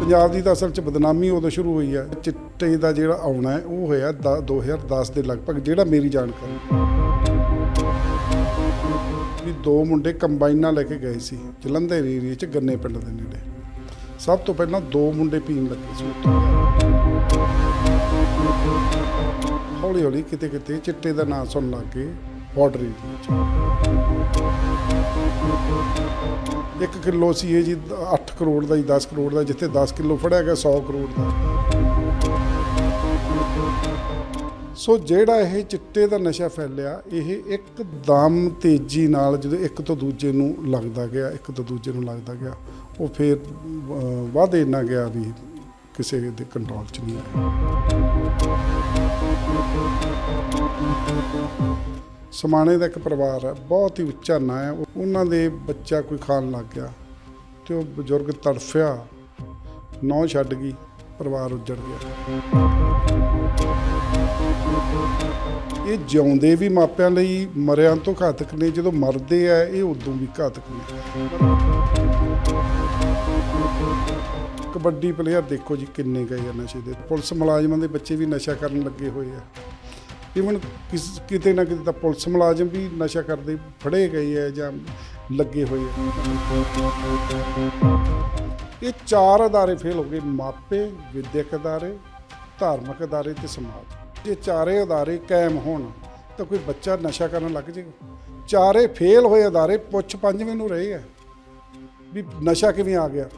ਪੰਜਾਬ ਦੀ ਤਾਂ ਅਸਲ 'ਚ ਬਦਨਾਮੀ ਉਦੋਂ ਸ਼ੁਰੂ ਹੋਈ ਹੈ ਚਿੱਟੇ ਦਾ ਜਿਹੜਾ ਆਉਣਾ ਹੈ, ਉਹ ਹੋਇਆ ਦ- 2010 ਦੇ ਲਗਭਗ, ਜਿਹੜਾ ਮੇਰੀ ਜਾਣਕਾਰੀ। ਵੀ ਦੋ ਮੁੰਡੇ ਕੰਬਾਈਨਾਂ ਲੈ ਕੇ ਗਏ ਸੀ, ਜਲੰਧਰ ਏਰੀਏ 'ਚ ਗੰਨੇ ਪਿੰਡ ਦੇ ਨੇੜੇ। ਸਭ ਤੋਂ ਪਹਿਲਾਂ ਦੋ ਮੁੰਡੇ ਪੀਣ ਲੱਗੇ ਸੀ ਹੌਲੀ ਹੌਲੀ ਕਿਤੇ ਕਿਤੇ ਚਿੱਟੇ ਦਾ ਨਾਂ ਸੁਣਨ ਲੱਗ ਗਏ ਬਾਰਡਰ ਏਰੀਏ 'ਚ। ਇੱਕ ਕਿਲੋ ਸੀ ਇਹ ਜੀ 8 ਕਰੋੜ ਦਾ ਜੀ 10 ਕਰੋੜ ਦਾ ਜਿੱਥੇ 10 ਕਿਲੋ ਫੜਿਆ ਗਿਆ 100 ਕਰੋੜ ਦਾ। ਸੋ ਜਿਹੜਾ ਇਹ ਚਿੱਟੇ ਦਾ ਨਸ਼ਾ ਫੈਲਿਆ ਇਹ ਇੱਕਦਮ ਤੇਜ਼ੀ ਨਾਲ ਜਦੋਂ ਇੱਕ ਤੋਂ ਦੂਜੇ ਨੂੰ ਲੱਗਦਾ ਗਿਆ ਇੱਕ ਤੋਂ ਦੂਜੇ ਨੂੰ ਲੱਗਦਾ ਗਿਆ ਉਹ ਫਿਰ ਅਹ, ਵਾਧੇ ਇੰਨਾ ਗਿਆ ਵੀ ਕਿਸੇ ਦੇ ਕੰਟਰੋਲ 'ਚ ਨਹੀਂ ਆਇਆ। ਸਮਾਣੇ ਦਾ ਇੱਕ ਪਰਿਵਾਰ ਹੈ, ਬਹੁਤ ਹੀ ਉੱਚਾ ਨਾਂ ਹੈ। ਉਹਨਾਂ ਦੇ ਬੱਚਾ ਕੋਈ ਖਾਣ ਲੱਗ ਗਿਆ ਤੇ ਉਹ ਬਜ਼ੁਰਗ ਤੜਫਿਆ ਨੌ ਛੱਡ ਗਈ, ਪਰਿਵਾਰ ਉੱਜੜ ਗਿਆ। ਇਹ ਜਿਉਂਦੇ ਵੀ ਮਾਪਿਆਂ ਲਈ ਮਰਿਆਂ ਤੋਂ ਘਾਤਕ ਨੇ, ਜਦੋਂ ਮਰਦੇ ਆ, ਇਹ ਉਦੋਂ ਵੀ ਘਾਤਕ ਨੇ। ਕਬੱਡੀ ਪਲੇਅਰ ਦੇਖੋ ਜੀ ਕਿੰਨੇ ਗਏ ਆ ਨਸ਼ੇ ਦੇ। ਪੁਲਿਸ ਮੁਲਾਜ਼ਮਾਂ ਦੇ ਬੱਚੇ ਵੀ ਨਸ਼ਾ ਕਰਨ ਲੱਗੇ ਹੋਏ ਆ। ਇਵਨ ਕਿਤੇ ਨਾ ਕਿਤੇ ਤਾਂ ਪੁਲਿਸ ਮੁਲਾਜ਼ਮ ਵੀ ਨਸ਼ਾ ਕਰਦੇ ਫੜੇ ਗਏ ਆ ਜਾਂ ਲੱਗੇ ਹੋਏ ਆ। ਇਹ ਚਾਰ ਅਦਾਰੇ ਫੇਲ ਹੋ ਗਏ, ਮਾਪੇ, ਵਿਦਿਅਕ ਅਦਾਰੇ, ਧਾਰਮਿਕ ਅਦਾਰੇ ਤੇ ਸਮਾਜ। ਜੇ ਚਾਰੇ ਅਦਾਰੇ ਕਾਇਮ ਹੋਣ, ਤਾਂ ਕੋਈ ਬੱਚਾ ਨਸ਼ਾ ਕਰਨ ਲੱਗ ਜਾਏਗਾ ਚਾਰੇ ਫੇਲ ਹੋਏ ਅਦਾਰੇ ਪੁੱਛ ਪੰਜਵੇਂ ਨੂੰ ਰਹੇ ਆ ਵੀ ਨਸ਼ਾ ਕਿਵੇਂ ਆ ਗਿਆ।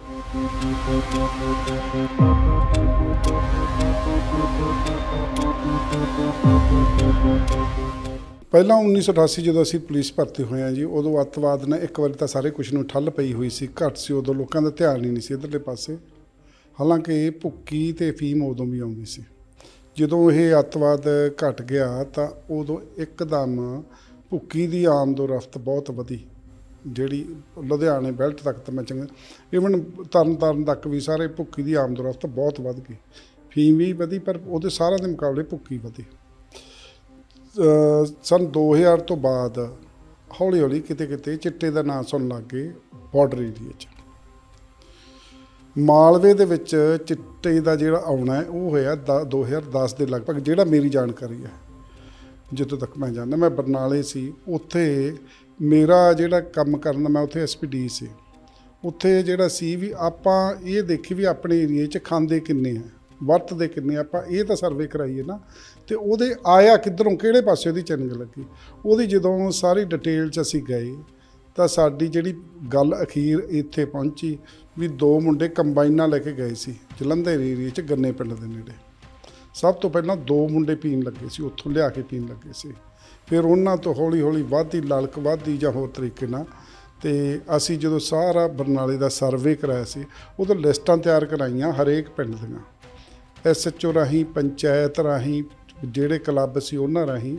ਪਹਿਲਾਂ 1988 ਜਦੋਂ ਅਸੀਂ ਪੁਲਿਸ ਭਰਤੀ ਹੋਏ ਆ ਜੀ, ਉਦੋਂ ਅੱਤਵਾਦ ਨੇ ਇੱਕ ਵਾਰੀ ਤਾਂ ਸਾਰੇ ਕੁਝ ਨੂੰ ਠੱਲ ਪਈ ਹੋਈ ਸੀ, ਘੱਟ ਸੀ, ਉਦੋਂ ਲੋਕਾਂ ਦਾ ਧਿਆਨ ਹੀ ਨਹੀਂ ਸੀ ਇਧਰਲੇ ਪਾਸੇ। ਹਾਲਾਂਕਿ ਭੁੱਕੀ ਤੇ ਫੀਮ ਉਦੋਂ ਵੀ ਆਉਂਦੀ ਸੀ। ਜਦੋਂ ਇਹ ਅੱਤਵਾਦ ਘਟ ਗਿਆ ਤਾਂ ਉਦੋਂ ਇੱਕਦਮ ਭੁੱਕੀ ਦੀ ਆਮਦੋ-ਰਫਤ ਬਹੁਤ ਵਧੀ, ਜਿਹੜੀ ਲੁਧਿਆਣੇ ਬੈਲਟ ਤੱਕ ਤਾਂ ਮੈਂ ਚੰਗਾ ਈਵਨ ਤਰਨ ਤਾਰਨ ਤੱਕ ਵੀ ਸਾਰੇ ਭੁੱਕੀ ਦੀ ਆਮਦੋ-ਰਫਤ ਬਹੁਤ ਵੱਧ ਗਈ। ਫੀਮ ਵੀ ਵਧੀ, ਪਰ ਉਹਦੇ ਸਾਰਿਆਂ ਦੇ ਮੁਕਾਬਲੇ ਭੁੱਕੀ ਵਧੀ। ਅਹ ਸਨ 2000 ਤੋਂ ਬਾਅਦ ਹੌਲੀ ਹੌਲੀ ਕਿਤੇ ਕਿਤੇ ਚਿੱਟੇ ਦਾ ਨਾਂ ਸੁਣਨ ਲੱਗ ਗਏ ਬਾਰਡਰ ਏਰੀਏ 'ਚ। ਮਾਲਵੇ ਦੇ ਵਿੱਚ ਚਿੱਟੇ ਦਾ ਜਿਹੜਾ ਆਉਣਾ ਉਹ ਹੋਇਆ ਦ- 2010 ਦੇ ਲਗਭਗ, ਜਿਹੜਾ ਮੇਰੀ ਜਾਣਕਾਰੀ ਹੈ। ਜਿੱਥੋਂ ਤੱਕ ਮੈਂ ਜਾਣਦਾ, ਮੈਂ ਬਰਨਾਲੇ ਸੀ। ਉੱਥੇ ਮੇਰਾ ਜਿਹੜਾ ਕੰਮ ਕਰਨ ਮੈਂ ਉੱਥੇ ਐਸਪੀਡੀ ਸੀ। ਉੱਥੇ ਜਿਹੜਾ ਸੀ ਵੀ ਆਪਾਂ ਇਹ ਦੇਖੀ ਵੀ ਆਪਣੇ ਏਰੀਏ 'ਚ ਖਾਂਦੇ ਕਿੰਨੇ ਆ। ਵਰਤਦੇ ਕਿੰਨੇ ਆਪਾਂ ਇਹ ਤਾਂ ਸਰਵੇ ਕਰਾਈਏ ਨਾ, ਤੇ ਉਹਦੇ ਆਇਆ ਕਿੱਧਰੋਂ, ਕਿਹੜੇ ਪਾਸੇ ਉਹਦੀ ਚੈਨਿੰਗ ਲੱਗੀ? ਉਹਦੀ ਜਦੋਂ ਸਾਰੀ ਡਿਟੇਲ 'ਚ ਅਸੀਂ ਗਏ, ਤਾਂ ਸਾਡੀ ਜਿਹੜੀ ਗੱਲ ਅਖੀਰ ਇੱਥੇ ਪਹੁੰਚੀ, ਵੀ ਦੋ ਮੁੰਡੇ ਕੰਬਾਈਨਾਂ ਲੈ ਕੇ ਗਏ ਸੀ, ਜਲੰਧਰ ਏਰੀਏ 'ਚ ਗੰਨੇ ਪਿੰਡ ਦੇ ਨੇੜੇ। ਸਭ ਤੋਂ ਪਹਿਲਾਂ ਦੋ ਮੁੰਡੇ ਪੀਣ ਲੱਗੇ ਸੀ, ਉੱਥੋਂ ਲਿਆ ਕੇ ਪੀਣ ਲੱਗੇ ਸੀ। ਫਿਰ ਉਹਨਾਂ ਤੋਂ ਹੌਲੀ ਹੌਲੀ ਵੱਧਦੀ, ਲਾਲਕ ਵੱਧਦੀ ਜਾਂ ਹੋਰ ਤਰੀਕੇ ਨਾਲ, ਤੇ ਅਸੀਂ ਜਦੋਂ ਸਾਰਾ ਬਰਨਾਲੇ ਦਾ ਸਰਵੇ ਕਰਾਇਆ ਸੀ ਉਦੋਂ ਲਿਸਟਾਂ ਤਿਆਰ ਕਰਾਈਆਂ ਹਰੇਕ ਪਿੰਡ ਦੀਆਂ। ਐਸਐਚਓ ਰਾਹੀਂ, ਪੰਚਾਇਤ ਰਾਹੀਂ, ਜਿਹੜੇ ਕਲੱਬ ਸੀ ਉਹਨਾਂ ਰਾਹੀਂ,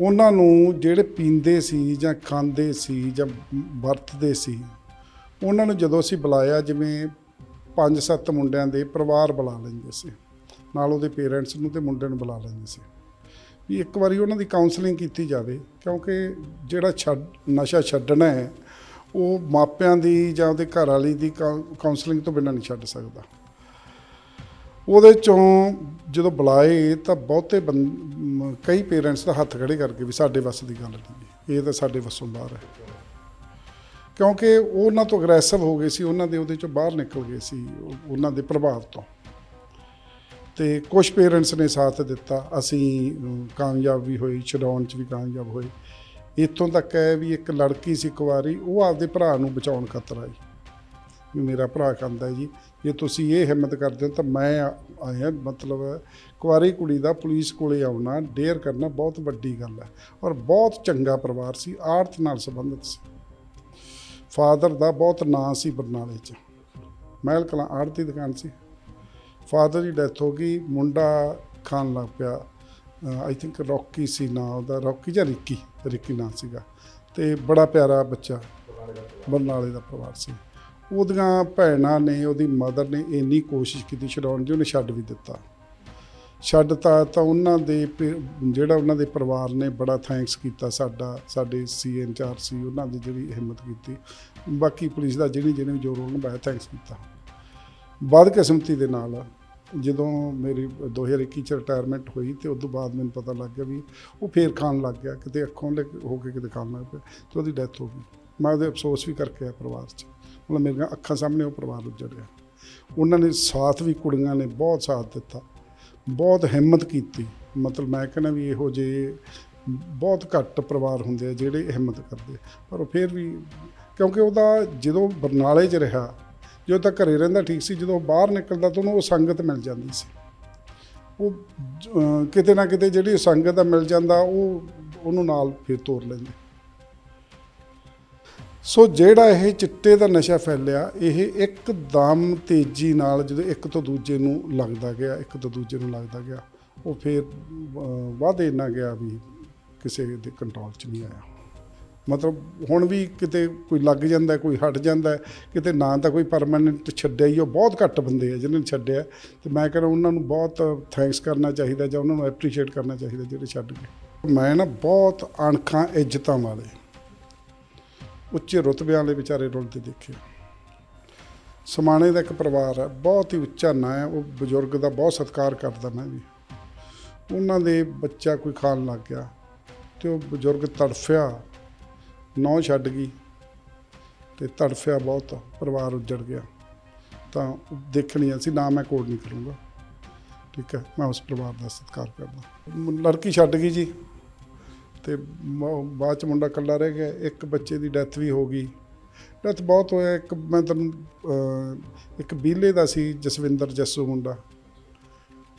ਉਹਨਾਂ ਨੂੰ ਜਿਹੜੇ ਪੀਂਦੇ ਸੀ ਜਾਂ ਖਾਂਦੇ ਸੀ ਜਾਂ ਵਰਤਦੇ ਸੀ, ਉਹਨਾਂ ਨੂੰ ਜਦੋਂ ਅਸੀਂ ਬੁਲਾਇਆ, ਜਿਵੇਂ ਪੰਜ ਸੱਤ ਮੁੰਡਿਆਂ ਦੇ ਪਰਿਵਾਰ ਬੁਲਾ ਲੈਂਦੇ ਸੀ, ਨਾਲ ਉਹਦੇ ਪੇਰੈਂਟਸ ਨੂੰ ਤੇ ਮੁੰਡੇ ਨੂੰ ਬੁਲਾ ਲੈਂਦੇ ਸੀ, ਵੀ ਇੱਕ ਵਾਰੀ ਉਹਨਾਂ ਦੀ ਕਾਉਂਸਲਿੰਗ ਕੀਤੀ ਜਾਵੇ, ਕਿਉਂਕਿ ਜਿਹੜਾ ਛੱਡ, ਨਸ਼ਾ ਛੱਡਣਾ ਹੈ, ਉਹ ਮਾਪਿਆਂ ਦੀ ਜਾਂ ਉਹਦੇ ਘਰ ਵਾਲੀ ਦੀ ਕਾਉਂਸਲਿੰਗ ਤੋਂ ਬਿਨਾਂ ਨਹੀਂ ਛੱਡ ਸਕਦਾ। ਉਹਦੇ ਚੋਂ ਜਦੋਂ ਬੁਲਾਏ ਤਾਂ ਬਹੁਤੇ ਬੰ- ਕਈ ਪੇਰੈਂਟਸ ਦਾ ਹੱਥ ਖੜੇ ਕਰਕੇ ਵੀ ਸਾਡੇ ਵੱਸ ਦੀ ਗੱਲ ਨਹੀਂ ਇਹ ਤਾਂ ਸਾਡੇ ਵੱਸੋਂ ਬਾਹਰ ਹੈ। ਕਿਉਂਕਿ ਉਹ ਉਹਨਾਂ ਤੋਂ ਅਗਰੈਸਿਵ ਹੋ ਗਏ ਸੀ ਉਹਨਾਂ ਦੇ ਉਹਦੇ ਚੋਂ ਬਾਹਰ ਨਿਕਲ ਗਏ ਸੀ ਉਹ- ਉਹਨਾਂ ਦੇ ਪ੍ਰਭਾਵ ਤੋਂ। ਤੇ ਕੁਝ ਪੇਰੈਂਟਸ ਨੇ ਸਾਥ ਦਿੱਤਾ ਅਸੀਂ ਅਮ, ਕਾਮਯਾਬ ਵੀ ਹੋਏ ਛਡਾਉਣ ਚ ਵੀ ਕਾਮਯਾਬ ਹੋਏ। ਇੱਥੋਂ ਤੱਕ ਹੈ ਵੀ ਇੱਕ ਲੜਕੀ ਸੀ ਕੁਵਾਰੀ ਉਹ ਆਪਦੇ ਭਰਾ ਨੂੰ ਬਚਾਉਣ ਖਾਤਰ ਆਈ। ਵੀ ਮੇਰਾ ਭਰਾ ਕਹਿੰਦਾ ਜੀ, ਜੇ ਤੁਸੀਂ ਇਹ ਹਿੰਮਤ ਕਰਦੇ ਹੋ ਤਾਂ ਮੈਂ ਆਇਆ ਮਤਲਬ ਕੁਆਰੀ ਕੁੜੀ ਦਾ ਪੁਲਿਸ ਕੋਲੇ ਆਉਣਾ, ਡੇਅਰ ਕਰਨਾ ਬਹੁਤ ਵੱਡੀ ਗੱਲ ਹੈ ਔਰ ਬਹੁਤ ਚੰਗਾ ਪਰਿਵਾਰ ਸੀ ਆਰਥ ਨਾਲ ਸੰਬੰਧਿਤ ਸੀ। ਫਾਦਰ ਦਾ ਬਹੁਤ ਨਾਂ ਸੀ ਬਰਨਾਲੇ 'ਚ। ਮਹਿਲ ਕਲਾਂ ਆੜਤੀ ਦੁਕਾਨ ਸੀ। ਫਾਦਰ ਦੀ ਡੈਥ ਹੋ ਗਈ, ਮੁੰਡਾ ਖਾਣ ਲੱਗ ਪਿਆ। ਆਈ ਥਿੰਕ ਰੌਕੀ ਸੀ ਨਾਂ ਉਹਦਾ, ਰੌਕੀ ਜਾਂ ਰਿੱਕੀ ਰਿੱਕੀ ਨਾਂ ਸੀਗਾ। ਤੇ ਬੜਾ ਪਿਆਰਾ ਬੱਚਾ, ਬਰਨਾਲੇ ਦਾ ਪਰਿਵਾਰ ਸੀ। ਉਹਦੀਆਂ ਭੈਣਾਂ ਨੇ, ਉਹਦੀ ਮਦਰ ਨੇ ਇੰਨੀ ਕੋਸ਼ਿਸ਼ ਕੀਤੀ ਛਡਾਉਣ ਦੀ, ਉਹਨੇ ਛੱਡ ਵੀ ਦਿੱਤਾ। ਛੱਡਤਾ ਤਾਂ ਉਹਨਾਂ ਦੇ ਪ- ਜਿਹੜਾ ਉਹਨਾਂ ਦੇ ਪਰਿਵਾਰ ਨੇ ਬੜਾ ਥੈਂਕਸ ਕੀਤਾ ਸਾਡਾ, ਸਾਡੇ ਸੀ ਇੰਚਾਰਜ ਸੀ, ਉਹਨਾਂ ਦੀ ਜਿਹੜੀ ਹਿੰਮਤ ਕੀਤੀ। ਬਾਕੀ ਪੁਲਿਸ ਦਾ ਜਿਹੜੀ ਜਿਹਨੇ ਵੀ ਜੋ ਰੋਲ ਨਿਭਾਇਆ ਥੈਂਕਸ ਕੀਤਾ। ਬਾਦ ਕਿਸਮਤੀ ਦੇ ਨਾਲ ਜਦੋਂ ਮੇਰੀ 2021 ਚ ਰਿਟਾਇਰਮੈਂਟ ਹੋਈ ਤੇ ਉਸ ਤੋਂ ਬਾਅਦ ਮੈਨੂੰ ਪਤਾ ਲੱਗ ਗਿਆ ਵੀ ਉਹ ਫੇਰ ਖਾਣ ਲੱਗ ਗਿਆ, ਕਿਤੇ ਅੱਖੋਂ ਲੈ ਕੇ- ਹੋ ਕੇ ਕਿਤੇ ਖਾਣ ਲੱਗ ਪਿਆ ਤੇ ਉਹਦੀ ਡੈਥ ਹੋ ਗਈ। ਮੈਂ ਉਹਦੇ ਅਫਸੋਸ ਵੀ ਕਰਕੇ ਆਇਆ ਪਰਿਵਾਰ 'ਚ। ਮਤਲਬ ਮੇਰੀਆਂ ਅੱਖਾਂ ਸਾਹਮਣੇ ਉਹ ਪਰਿਵਾਰ ਉੱਜੜ ਗਿਆ ਉਹਨਾਂ ਨੇ ਸਾਥ ਵੀ, ਕੁੜੀਆਂ ਨੇ ਬਹੁਤ ਸਾਥ ਦਿੱਤਾ। ਬਹੁਤ ਹਿੰਮਤ ਕੀਤੀ। ਮਤਲਬ ਮੈਂ ਕਹਿੰਦਾ ਵੀ ਇਹੋ ਜਿਹੇ ਬਹੁਤ ਘੱਟ ਪਰਿਵਾਰ ਹੁੰਦੇ ਆ ਜਿਹੜੇ ਹਿੰਮਤ ਕਰਦੇ ਪਰ ਉਹ ਫਿਰ ਵੀ ਕਿਉਂਕਿ ਉਹਦਾ ਜਦੋਂ ਬਰਨਾਲੇ 'ਚ ਰਿਹਾ, ਜਦੋਂ ਤੱਕ ਘਰੇ ਰਹਿੰਦਾ ਠੀਕ ਸੀ, ਜਦੋਂ ਬਾਹਰ ਨਿਕਲਦਾ ਤਾਂ ਉਹਨੂੰ ਉਹ ਸੰਗਤ ਮਿਲ ਜਾਂਦੀ ਸੀ। ਉਹ ਕਿਤੇ ਨਾ ਕਿਤੇ ਜਿਹੜੀ ਸੰਗਤ ਆ ਮਿਲ ਜਾਂਦਾ, ਉਹ, ਉਹਨੂੰ ਨਾਲ ਫਿਰ ਤੋਰ ਲੈਂਦੇ। ਸੋ ਜਿਹੜਾ ਇਹ ਚਿੱਟੇ ਦਾ ਨਸ਼ਾ ਫੈਲਿਆ ਇਹ ਇੱਕਦਮ ਤੇਜ਼ੀ ਨਾਲ ਜਦੋਂ ਇੱਕ ਤੋਂ ਦੂਜੇ ਨੂੰ ਲੱਗਦਾ ਗਿਆ ਇੱਕ ਤੋਂ ਦੂਜੇ ਨੂੰ ਲੱਗਦਾ ਗਿਆ ਉਹ ਫਿਰ ਅਹ, ਵਾਧੇ ਨਾ ਗਿਆ ਵੀ ਕਿਸੇ ਦੇ ਕੰਟਰੋਲ 'ਚ ਨਹੀਂ ਆਇਆ। ਮਤਲਬ ਹੁਣ ਵੀ ਕਿਤੇ ਕੋਈ ਲੱਗ ਜਾਂਦਾ ਕੋਈ ਹਟ ਜਾਂਦਾ ਕਿਤੇ ਨਾ ਤਾਂ ਕੋਈ ਪਰਮਾਨੈਂਟ ਛੱਡਿਆ ਹੀ ਉਹ ਬਹੁਤ ਘੱਟ ਬੰਦੇ ਆ ਜਿਨ੍ਹਾਂ ਨੇ ਛੱਡਿਆ। ਤੇ ਮੈਂ ਕਹਿੰਦਾ ਉਹਨਾਂ ਨੂੰ ਬਹੁਤ ਥੈਂਕਸ ਕਰਨਾ ਚਾਹੀਦਾ ਜਾਂ ਉਹਨਾਂ ਨੂੰ ਐਪਰੀਸ਼ੀਏਟ ਕਰਨਾ ਚਾਹੀਦਾ ਜਿਹੜੇ ਛੱਡ ਗਏ। ਮੈਂ ਨਾ ਬਹੁਤ ਅਣਖਾਂ ਇੱਜ਼ਤਾਂ ਵਾਲੇ। ਉੱਚੇ ਰੁਤਬਿਆਂ ਵਾਲੇ ਵਿਚਾਰੇ ਰੁਲਦੇ ਦੇਖੇ। ਸਮਾਣੇ ਦਾ ਇੱਕ ਪਰਿਵਾਰ ਹੈ, ਬਹੁਤ ਹੀ ਉੱਚਾ ਨਾਂ ਹੈ, ਉਹ ਬਜ਼ੁਰਗ ਦਾ ਬਹੁਤ ਸਤਿਕਾਰ ਕਰਦਾ ਮੈਂ ਵੀ। ਉਹਨਾਂ ਦੇ ਬੱਚਾ ਕੋਈ ਖਾਣ ਲੱਗ ਗਿਆ ਤੇ ਉਹ ਬਜ਼ੁਰਗ ਤੜਫਿਆ ਨੌ ਛੱਡ ਗਈ ਤੇ ਤੜਫਿਆ ਬਹੁਤ, ਪਰਿਵਾਰ ਉੱਜੜ ਗਿਆ। ਤਾਂ ਦੇਖਣੀ ਅਸੀਂ, ਨਾ ਮੈਂ ਕੋਡ ਨਹੀਂ ਕਰੂੰਗਾ ਠੀਕ ਹੈ, ਮੈਂ ਉਸ ਪਰਿਵਾਰ ਦਾ ਸਤਿਕਾਰ ਕਰਦਾ। ਲੜਕੀ ਛੱਡ ਗਈ ਜੀ। ਤੇ ਬਾਅਦ ਚ ਮੁੰਡਾ ਇਕੱਲਾ ਰਹਿ ਗਿਆ, ਇੱਕ ਬੱਚੇ ਦੀ ਡੈਥ ਵੀ ਹੋ ਗਈ। ਡੈਥ ਬਹੁਤ ਹੋਇਆ, ਇੱਕ ਮੈਂ ਤੁਹਾਨੂੰ ਇੱਕ ਬੀਲੇ ਦਾ ਸੀ ਜਸਵਿੰਦਰ ਜੱਸੂ ਮੁੰਡਾ।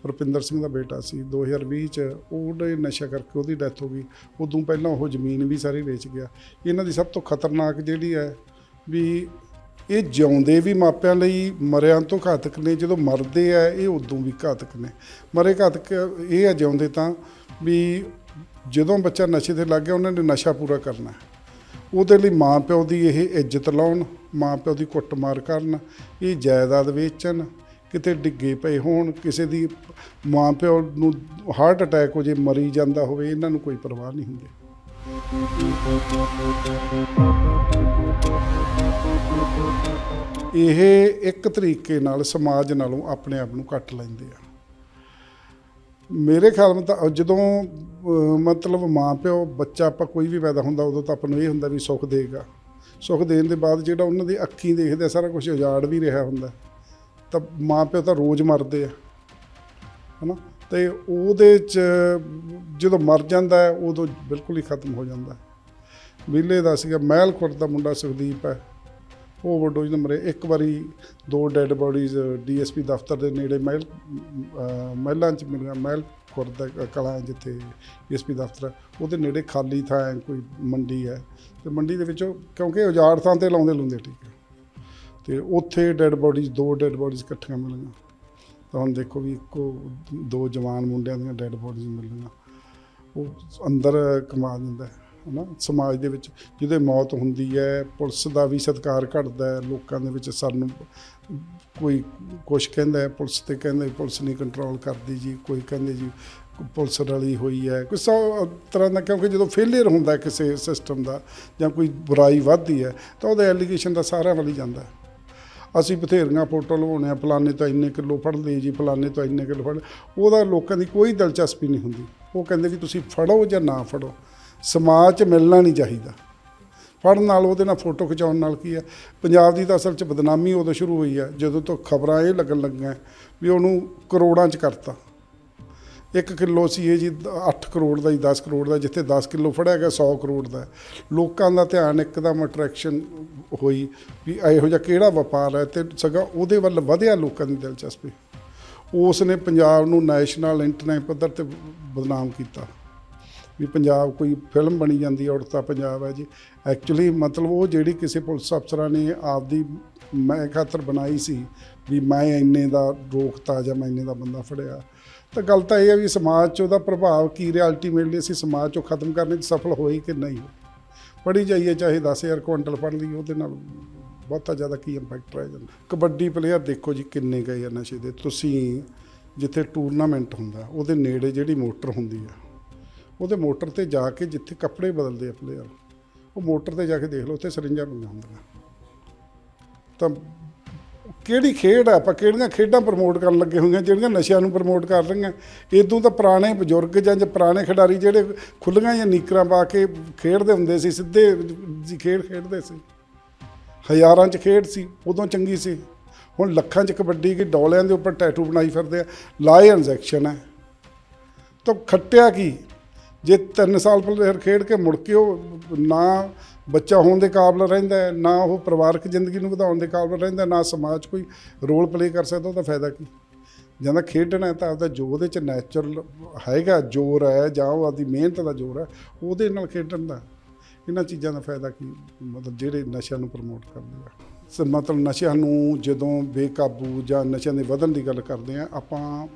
ਰੁਪਿੰਦਰ ਸਿੰਘ ਦਾ ਬੇਟਾ ਸੀ 2020 ਚ ਉਹਦੇ ਨਸ਼ਾ ਕਰਕੇ ਉਹਦੀ ਡੈਥ ਹੋ ਗਈ। ਉਦੋਂ ਪਹਿਲਾਂ ਉਹ ਜ਼ਮੀਨ ਵੀ ਸਾਰੀ ਵੇਚ ਗਿਆ। ਇਹਨਾਂ ਦੀ ਸਭ ਤੋਂ ਖਤਰਨਾਕ ਜਿਹੜੀ ਹੈ ਵੀ ਇਹ ਜਿਉਂਦੇ ਵੀ ਮਾਪਿਆਂ ਲਈ ਮਰਿਆਂ ਤੋਂ ਘਾਤਕ ਨੇ, ਜਦੋਂ ਮਰਦੇ ਆ ਇਹ ਉਦੋਂ ਵੀ ਘਾਤਕ ਨੇ। ਮਰੇ ਘਾਤਕ ਇਹ ਆ ਜਿਉਂਦੇ ਤਾਂ ਵੀ ਜਦੋਂ ਬੱਚਾ ਨਸ਼ੇ ਤੇ ਲੱਗ ਗਿਆ, ਉਹਨਾਂ ਨੇ ਨਸ਼ਾ ਪੂਰਾ ਕਰਨਾ। ਉਹਦੇ ਲਈ ਮਾਂ ਪਿਓ ਦੀ ਇਹ ਇੱਜ਼ਤ ਲਾਉਣ ਮਾਂ ਪਿਓ ਦੀ ਕੁੱਟਮਾਰ ਕਰਨ, ਇਹ ਜਾਇਦਾਦ ਵੇਚਣ, ਕਿਤੇ ਡਿੱਗੇ ਪਏ ਹੋਣ, ਕਿਸੇ ਦੀ ਮਾਂ ਪਿਓ ਨੂੰ ਹਾਰਟ ਅਟੈਕ ਹੋ ਜੇ, ਮਰੀ ਜਾਂਦਾ ਹੋਵੇ, ਇਹਨਾਂ ਨੂੰ ਕੋਈ ਪਰਵਾਹ ਨਹੀਂ ਹੁੰਦੀ। ਇਹ ਇੱਕ ਤਰੀਕੇ ਨਾਲ ਸਮਾਜ ਨਾਲੋਂ ਆਪਣੇ ਆਪ ਨੂੰ ਕੱਟ ਲੈਂਦੇ ਆ। ਮੇਰੇ ਖਿਆਲ ਵਿੱਚ ਤਾਂ ਜਦੋਂ ਮਤਲਬ ਮਾਂ ਪਿਓ, ਬੱਚਾ ਆਪਾਂ ਕੋਈ ਵੀ ਪੈਦਾ ਹੁੰਦਾ, ਉਦੋਂ ਤਾਂ ਆਪਾਂ ਨੂੰ ਇਹ ਹੁੰਦਾ ਵੀ ਸੁੱਖ ਦੇਗਾ ਸੁੱਖ ਦੇਣ ਦੇ ਬਾਅਦ ਜਿਹੜਾ ਉਹਨਾਂ ਦੀ ਅੱਖੀਂ ਦੇਖਦੇ ਸਾਰਾ ਕੁਝ ਉਜਾੜ ਵੀ ਰਿਹਾ ਹੁੰਦਾ। ਤਾਂ ਮਾਂ ਪਿਓ ਤਾਂ ਰੋਜ਼ ਮਰਦੇ ਆ। ਹਨਾ? ਤੇ ਉਹਦੇ ਚ ਜਦੋਂ ਮਰ ਜਾਂਦਾ ਉਦੋਂ ਬਿਲਕੁਲ ਹੀ ਖਤਮ ਹੋ ਜਾਂਦਾ। ਹੈ ਵਿਲੇ ਦਾ ਸੀਗਾ, ਮਹਿਲ ਖੁਰਦ ਦਾ ਮੁੰਡਾ ਸੁਖਦੀਪ ਹੈ। ਉਹ ਵਡੋਜ ਨੰਬਰ ਇੱਕ ਵਾਰੀ ਦੋ ਡੈੱਡ ਬੋਡੀਜ਼ ਡੀਐਸਪੀ ਦਫ਼ਤਰ ਦੇ ਨੇੜੇ ਮਹਿਲ ਮਹਿਲਾਂ ਚ ਮਿਲੀਆਂ ਮਹਿਲ ਖੁਰਦ ਦਾ ਕਲਾ ਹੈ ਜਿੱਥੇ ਡੀਐਸਪੀ ਦਫ਼ਤਰ ਹੈ, ਉਹਦੇ ਨੇੜੇ ਖਾਲੀ ਥਾਂ ਹੈ ਕੋਈ ਮੰਡੀ ਹੈ। ਤੇ ਮੰਡੀ ਦੇ ਵਿੱਚੋਂ ਕਿਉਂਕਿ ਉਜਾੜ ਥਾਂ ਤੇ ਲਾਉਂਦੇ ਲੁੰਦੇ ਠੀਕ ਹੈ। ਤੇ ਉੱਥੇ ਡੈੱਡ ਬੋਡੀਜ਼ ਦੋ ਡੈੱਡ ਬੋਡੀਜ਼ ਇਕੱਠੀਆਂ ਮਿਲੀਆਂ। ਤਾਂ ਹੁਣ ਦੇਖੋ ਵੀ ਇੱਕੋ ਦੋ ਜਵਾਨ ਮੁੰਡਿਆਂ ਦੀਆਂ ਡੈੱਡ ਬੋਡੀਜ਼ ਮਿਲੀਆਂ। ਉਹ ਅੰਦਰ ਕਮਾ ਦਿੰਦਾ ਹਨਾ, ਸਮਾਜ ਦੇ ਵਿੱਚ ਜਿਹਦੇ ਮੌਤ ਹੁੰਦੀ ਹੈ, ਪੁਲਿਸ ਦਾ ਵੀ ਸਤਿਕਾਰ ਘਟਦਾ ਹੈ, ਲੋਕਾਂ ਦੇ ਵਿੱਚ ਸਾਨੂੰ ਕੋਈ ਕੁਛ ਕਹਿੰਦਾ ਹੈ, ਪੁਲਿਸ ਤੇ ਕਹਿੰਦੇ ਪੁਲਿਸ ਨਹੀਂ ਕੰਟਰੋਲ ਕਰਦੀ ਜੀ, ਕੋਈ ਕਹਿੰਦੇ ਜੀ ਪੁਲਿਸ ਰਲੀ ਹੋਈ ਹੈ, ਕੋਈ ਸੌ ਤਰ੍ਹਾਂ ਦਾ ਕਿਉਂਕਿ ਜਦੋਂ ਫੇਲਿਅਰ ਹੁੰਦਾ ਕਿਸੇ ਸਿਸਟਮ ਦਾ ਜਾਂ ਕੋਈ ਬੁਰਾਈ ਵੱਧਦੀ ਹੈ, ਤਾਂ ਉਹਦਾ ਐਲੀਗੇਸ਼ਨ ਦਾ ਸਾਰਿਆਂ ਵੱਲ ਹੀ ਜਾਂਦਾ ਹੈ। ਅਸੀਂ ਬਥੇਰੀਆਂ ਫੋਟੋ ਲਵਾਉਣੇ ਆ, ਫਲਾਣੇ ਤੋਂ ਇੰਨੇ ਕਿਲੋ ਫੜ ਲਈ ਜੀ, ਫਲਾਣੇ ਤੋਂ ਇੰਨੇ ਕਿਲੋ ਫੜ ਉਹਦਾ ਲੋਕਾਂ ਦੀ ਕੋਈ ਦਿਲਚਸਪੀ ਨਹੀਂ ਹੁੰਦੀ। ਉਹ ਕਹਿੰਦੇ ਵੀ ਤੁਸੀਂ ਫੜੋ ਜਾਂ ਨਾ ਫੜੋ। ਸਮਾਜ 'ਚ ਮਿਲਣਾ ਨਹੀਂ ਚਾਹੀਦਾ। ਫੜਨ ਨਾਲ ਉਹਦੇ ਨਾਲ ਫੋਟੋ ਖਿਚਾਉਣ ਨਾਲ ਕੀ ਹੈ ਪੰਜਾਬ ਦੀ ਤਾਂ ਅਸਲ 'ਚ ਬਦਨਾਮੀ ਉਦੋਂ ਸ਼ੁਰੂ ਹੋਈ ਹੈ ਜਦੋਂ ਤੋਂ ਖਬਰਾਂ ਇਹ ਲੱਗਣ ਲੱਗੀਆਂ ਵੀ ਉਹਨੂੰ ਕਰੋੜਾਂ 'ਚ ਕਰਤਾ। ਇੱਕ ਕਿਲੋ ਸੀ ਇਹ ਜੀ 8 ਕਰੋੜ ਦਾ ਜੀ 10 ਕਰੋੜ ਦਾ, ਜਿੱਥੇ 10 ਕਿਲੋ ਫੜਿਆ ਗਿਆ 100 ਕਰੋੜ ਦਾ। ਲੋਕਾਂ ਦਾ ਧਿਆਨ ਇੱਕਦਮ ਅਟਰੈਕਸ਼ਨ ਹੋਈ ਵੀ ਇਹੋ ਜਿਹਾ ਕਿਹੜਾ ਵਪਾਰ ਹੈ ਤੇ ਸਗਾ ਉਹਦੇ ਵੱਲ ਵਧਿਆ ਲੋਕਾਂ ਦੀ ਦਿਲਚਸਪੀ। ਉਸ ਨੇ ਪੰਜਾਬ ਨੂੰ ਨੈਸ਼ਨਲ ਇੰਟਰਨੈਸ਼ਨਲ ਪੱਧਰ ਤੇ ਬਦਨਾਮ ਕੀਤਾ। ਵੀ ਪੰਜਾਬ ਕੋਈ ਫਿਲਮ ਬਣੀ ਜਾਂਦੀ ਹੈ ਉੜਤਾ ਪੰਜਾਬ ਹੈ ਜੀ। ਐਕਚੁਅਲੀ ਮਤਲਬ ਉਹ ਜਿਹੜੀ ਕਿਸੇ ਪੁਲਿਸ ਅਫਸਰਾਂ ਨੇ ਆਪਦੀ ਮੈਂ ਖਾਤਰ ਬਣਾਈ ਸੀ ਵੀ ਮੈਂ ਇੰਨੇ ਦਾ ਰੋਕਤਾ ਜਾਂ ਮੈਂ ਇੰਨੇ ਦਾ ਬੰਦਾ ਫੜਿਆ। ਤਾਂ ਗੱਲ ਤਾਂ ਇਹ ਹੈ ਵੀ ਸਮਾਜ 'ਚ ਉਹਦਾ ਪ੍ਰਭਾਵ ਕੀ ਰਿਹਾ? ਅਲਟੀਮੇਟਲੀ ਅਸੀਂ ਸਮਾਜ 'ਚੋਂ ਖਤਮ ਕਰਨ 'ਚ ਸਫਲ ਹੋਈ ਕਿ ਨਹੀਂ? ਪੜੀ ਜਾਈਏ, ਚਾਹੇ 10000 ਕੁਇੰਟਲ ਪੜ ਲਈ ਉਹਦੇ ਨਾਲ ਬਹੁਤਾ ਜ਼ਿਆਦਾ ਕੀ ਇੰਪੈਕਟ ਰਹਿ ਜਾਂਦਾ? ਕਬੱਡੀ ਪਲੇਅਰ ਦੇਖੋ ਜੀ ਕਿੰਨੇ ਗਏ ਆ ਨਸ਼ੇ ਦੇ। ਤੁਸੀਂ ਜਿੱਥੇ ਟੂਰਨਾਮੈਂਟ ਹੁੰਦਾ, ਉਹਦੇ ਨੇੜੇ ਜਿਹੜੀ ਮੋਟਰ ਹੁੰਦੀ ਆ ਉਹਦੇ ਮੋਟਰ ਤੇ ਜਾ ਕੇ ਜਿੱਥੇ ਕੱਪੜੇ ਬਦਲਦੇ ਆ ਪਲੇਅਰ ਉਹ ਮੋਟਰ ਤੇ ਜਾ ਕੇ ਦੇਖ ਲਓ, ਉੱਥੇ ਸਰਿੰਜਾਂ ਪਈਆਂ ਹੁੰਦੀਆਂ। ਤਾਂ ਕਿਹੜੀ ਖੇਡ ਆ? ਆਪਾਂ ਕਿਹੜੀਆਂ ਖੇਡਾਂ ਪ੍ਰਮੋਟ ਕਰਨ ਲੱਗੇ ਹੋਈਆਂ ਜਿਹੜੀਆਂ ਨਸ਼ਿਆਂ ਨੂੰ ਪ੍ਰਮੋਟ ਕਰ ਰਹੀਆਂ? ਇਦੋਂ ਤਾਂ ਪੁਰਾਣੇ ਬਜ਼ੁਰਗ ਜਾਂ ਪੁਰਾਣੇ ਖਿਡਾਰੀ ਜਿਹੜੇ ਖੁੱਲੀਆਂ ਜਾਂ ਨੀਕਰਾਂ ਪਾ ਕੇ ਖੇਡਦੇ ਹੁੰਦੇ ਸੀ, ਸਿੱਧੇ ਜੀ ਖੇਡ ਖੇਡਦੇ ਸੀ। ਹਜ਼ਾਰਾਂ 'ਚ ਖੇਡ ਸੀ, ਉਦੋਂ ਚੰਗੀ ਸੀ। ਹੁਣ ਲੱਖਾਂ 'ਚ ਕਬੱਡੀ ਕੀ ਡੋਲਿਆਂ ਦੇ ਉੱਪਰ ਟੈਟੂ ਬਣਾਈ ਫਿਰਦੇ ਆ। ਲਾਏ ਇੰਜੈਕਸ਼ਨ ਹੈ। ਤਾਂ ਖੱਟਿਆ ਕੀ? ਜੇ 3 ਸਾਲ ਪਲੇਅਰ ਖੇਡ ਕੇ ਮੁੜ ਕੇ ਉਹ ਨਾ ਬੱਚਾ ਹੋਣ ਦੇ ਕਾਬਲ ਰਹਿੰਦਾ ਨਾ ਉਹ ਪਰਿਵਾਰਕ ਜ਼ਿੰਦਗੀ ਨੂੰ ਵਧਾਉਣ ਦੇ ਕਾਬਲ ਰਹਿੰਦਾ ਨਾ ਸਮਾਜ 'ਚ ਕੋਈ ਰੋਲ ਪਲੇ ਕਰ ਸਕਦਾ, ਉਹਦਾ ਫਾਇਦਾ ਕੀ? ਜਾਂਦਾ ਖੇਡਣਾ ਤਾਂ ਆਪਦਾ ਜੋ ਉਹਦੇ 'ਚ ਨੈਚੁਰਲ ਹੈਗਾ, ਜ਼ੋਰ ਹੈ ਜਾਂ ਉਹ ਆਪਦੀ ਮਿਹਨਤ ਦਾ ਜ਼ੋਰ ਹੈ, ਉਹਦੇ ਨਾਲ ਖੇਡਣ ਦਾ। ਇਹਨਾਂ ਚੀਜ਼ਾਂ ਦਾ ਫਾਇਦਾ ਕੀ? ਮਤਲਬ ਜਿਹੜੇ ਨਸ਼ਿਆਂ ਨੂੰ ਪ੍ਰਮੋਟ ਕਰਦੇ ਆ। ਸ ਮਤਲਬ ਨਸ਼ਿਆਂ ਨੂੰ ਜਦੋਂ ਬੇਕਾਬੂ ਜਾਂ ਨਸ਼ਿਆਂ ਦੇ ਵਧਣ ਦੀ ਗੱਲ ਕਰਦੇ ਆ, ਆਪਾਂ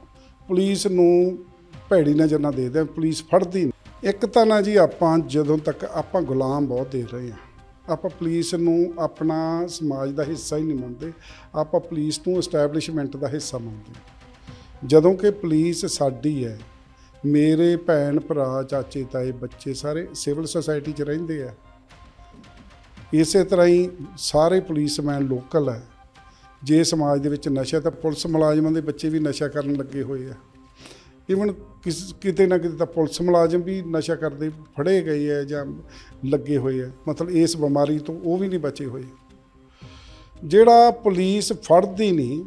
ਪੁਲਿਸ ਨੂੰ ਭੈੜੀ ਨਜ਼ਰ ਨਾਲ ਦੇਖਦੇ ਆ, ਪੁਲਿਸ ਫੜਦੀ ਨਹੀਂ। ਇੱਕ ਤਾਂ ਨਾ ਜੀ ਆਪਾਂ ਜਦੋਂ ਤੱਕ ਆਪਾਂ ਗੁਲਾਮ ਬਹੁਤ ਦੇ ਰਹੇ ਹਾਂ, ਆਪਾਂ ਪੁਲਿਸ ਨੂੰ ਆਪਣਾ ਸਮਾਜ ਦਾ ਹਿੱਸਾ ਹੀ ਨਹੀਂ ਮੰਨਦੇ, ਆਪਾਂ ਪੁਲਿਸ ਨੂੰ ਐਸਟੈਬਲਿਸ਼ਮੈਂਟ ਦਾ ਹਿੱਸਾ ਮੰਨਦੇ ਜਦੋਂ ਕਿ ਪੁਲਿਸ ਸਾਡੀ ਹੈ, ਮੇਰੇ ਭੈਣ ਭਰਾ, ਚਾਚੇ, ਤਾਏ, ਬੱਚੇ ਸਾਰੇ ਸਿਵਲ ਸੁਸਾਇਟੀ 'ਚ ਰਹਿੰਦੇ ਆ। ਇਸੇ ਤਰ੍ਹਾਂ ਹੀ ਸਾਰੇ ਪੁਲਿਸਮੈਨ ਲੋਕਲ ਹੈ। ਜੇ ਸਮਾਜ ਦੇ ਵਿੱਚ ਨਸ਼ਾ, ਤਾਂ ਪੁਲਿਸ ਮੁਲਾਜ਼ਮਾਂ ਦੇ ਬੱਚੇ ਵੀ ਨਸ਼ਾ ਕਰਨ ਲੱਗੇ ਹੋਏ ਆ। ਇਵਨ ਕਿਸ, ਕਿਤੇ ਨਾ ਕਿਤੇ ਤਾਂ ਪੁਲਿਸ ਮੁਲਾਜ਼ਮ ਵੀ ਨਸ਼ਾ ਕਰਦੇ ਫੜੇ ਗਏ ਆ ਜਾਂ ਲੱਗੇ ਹੋਏ ਆ। ਮਤਲਬ ਇਸ ਬਿਮਾਰੀ ਤੋਂ ਉਹ ਵੀ ਨਹੀਂ ਬਚੇ ਹੋਏ। ਜਿਹੜਾ ਪੁਲਿਸ ਫੜਦੀ ਨਹੀਂ,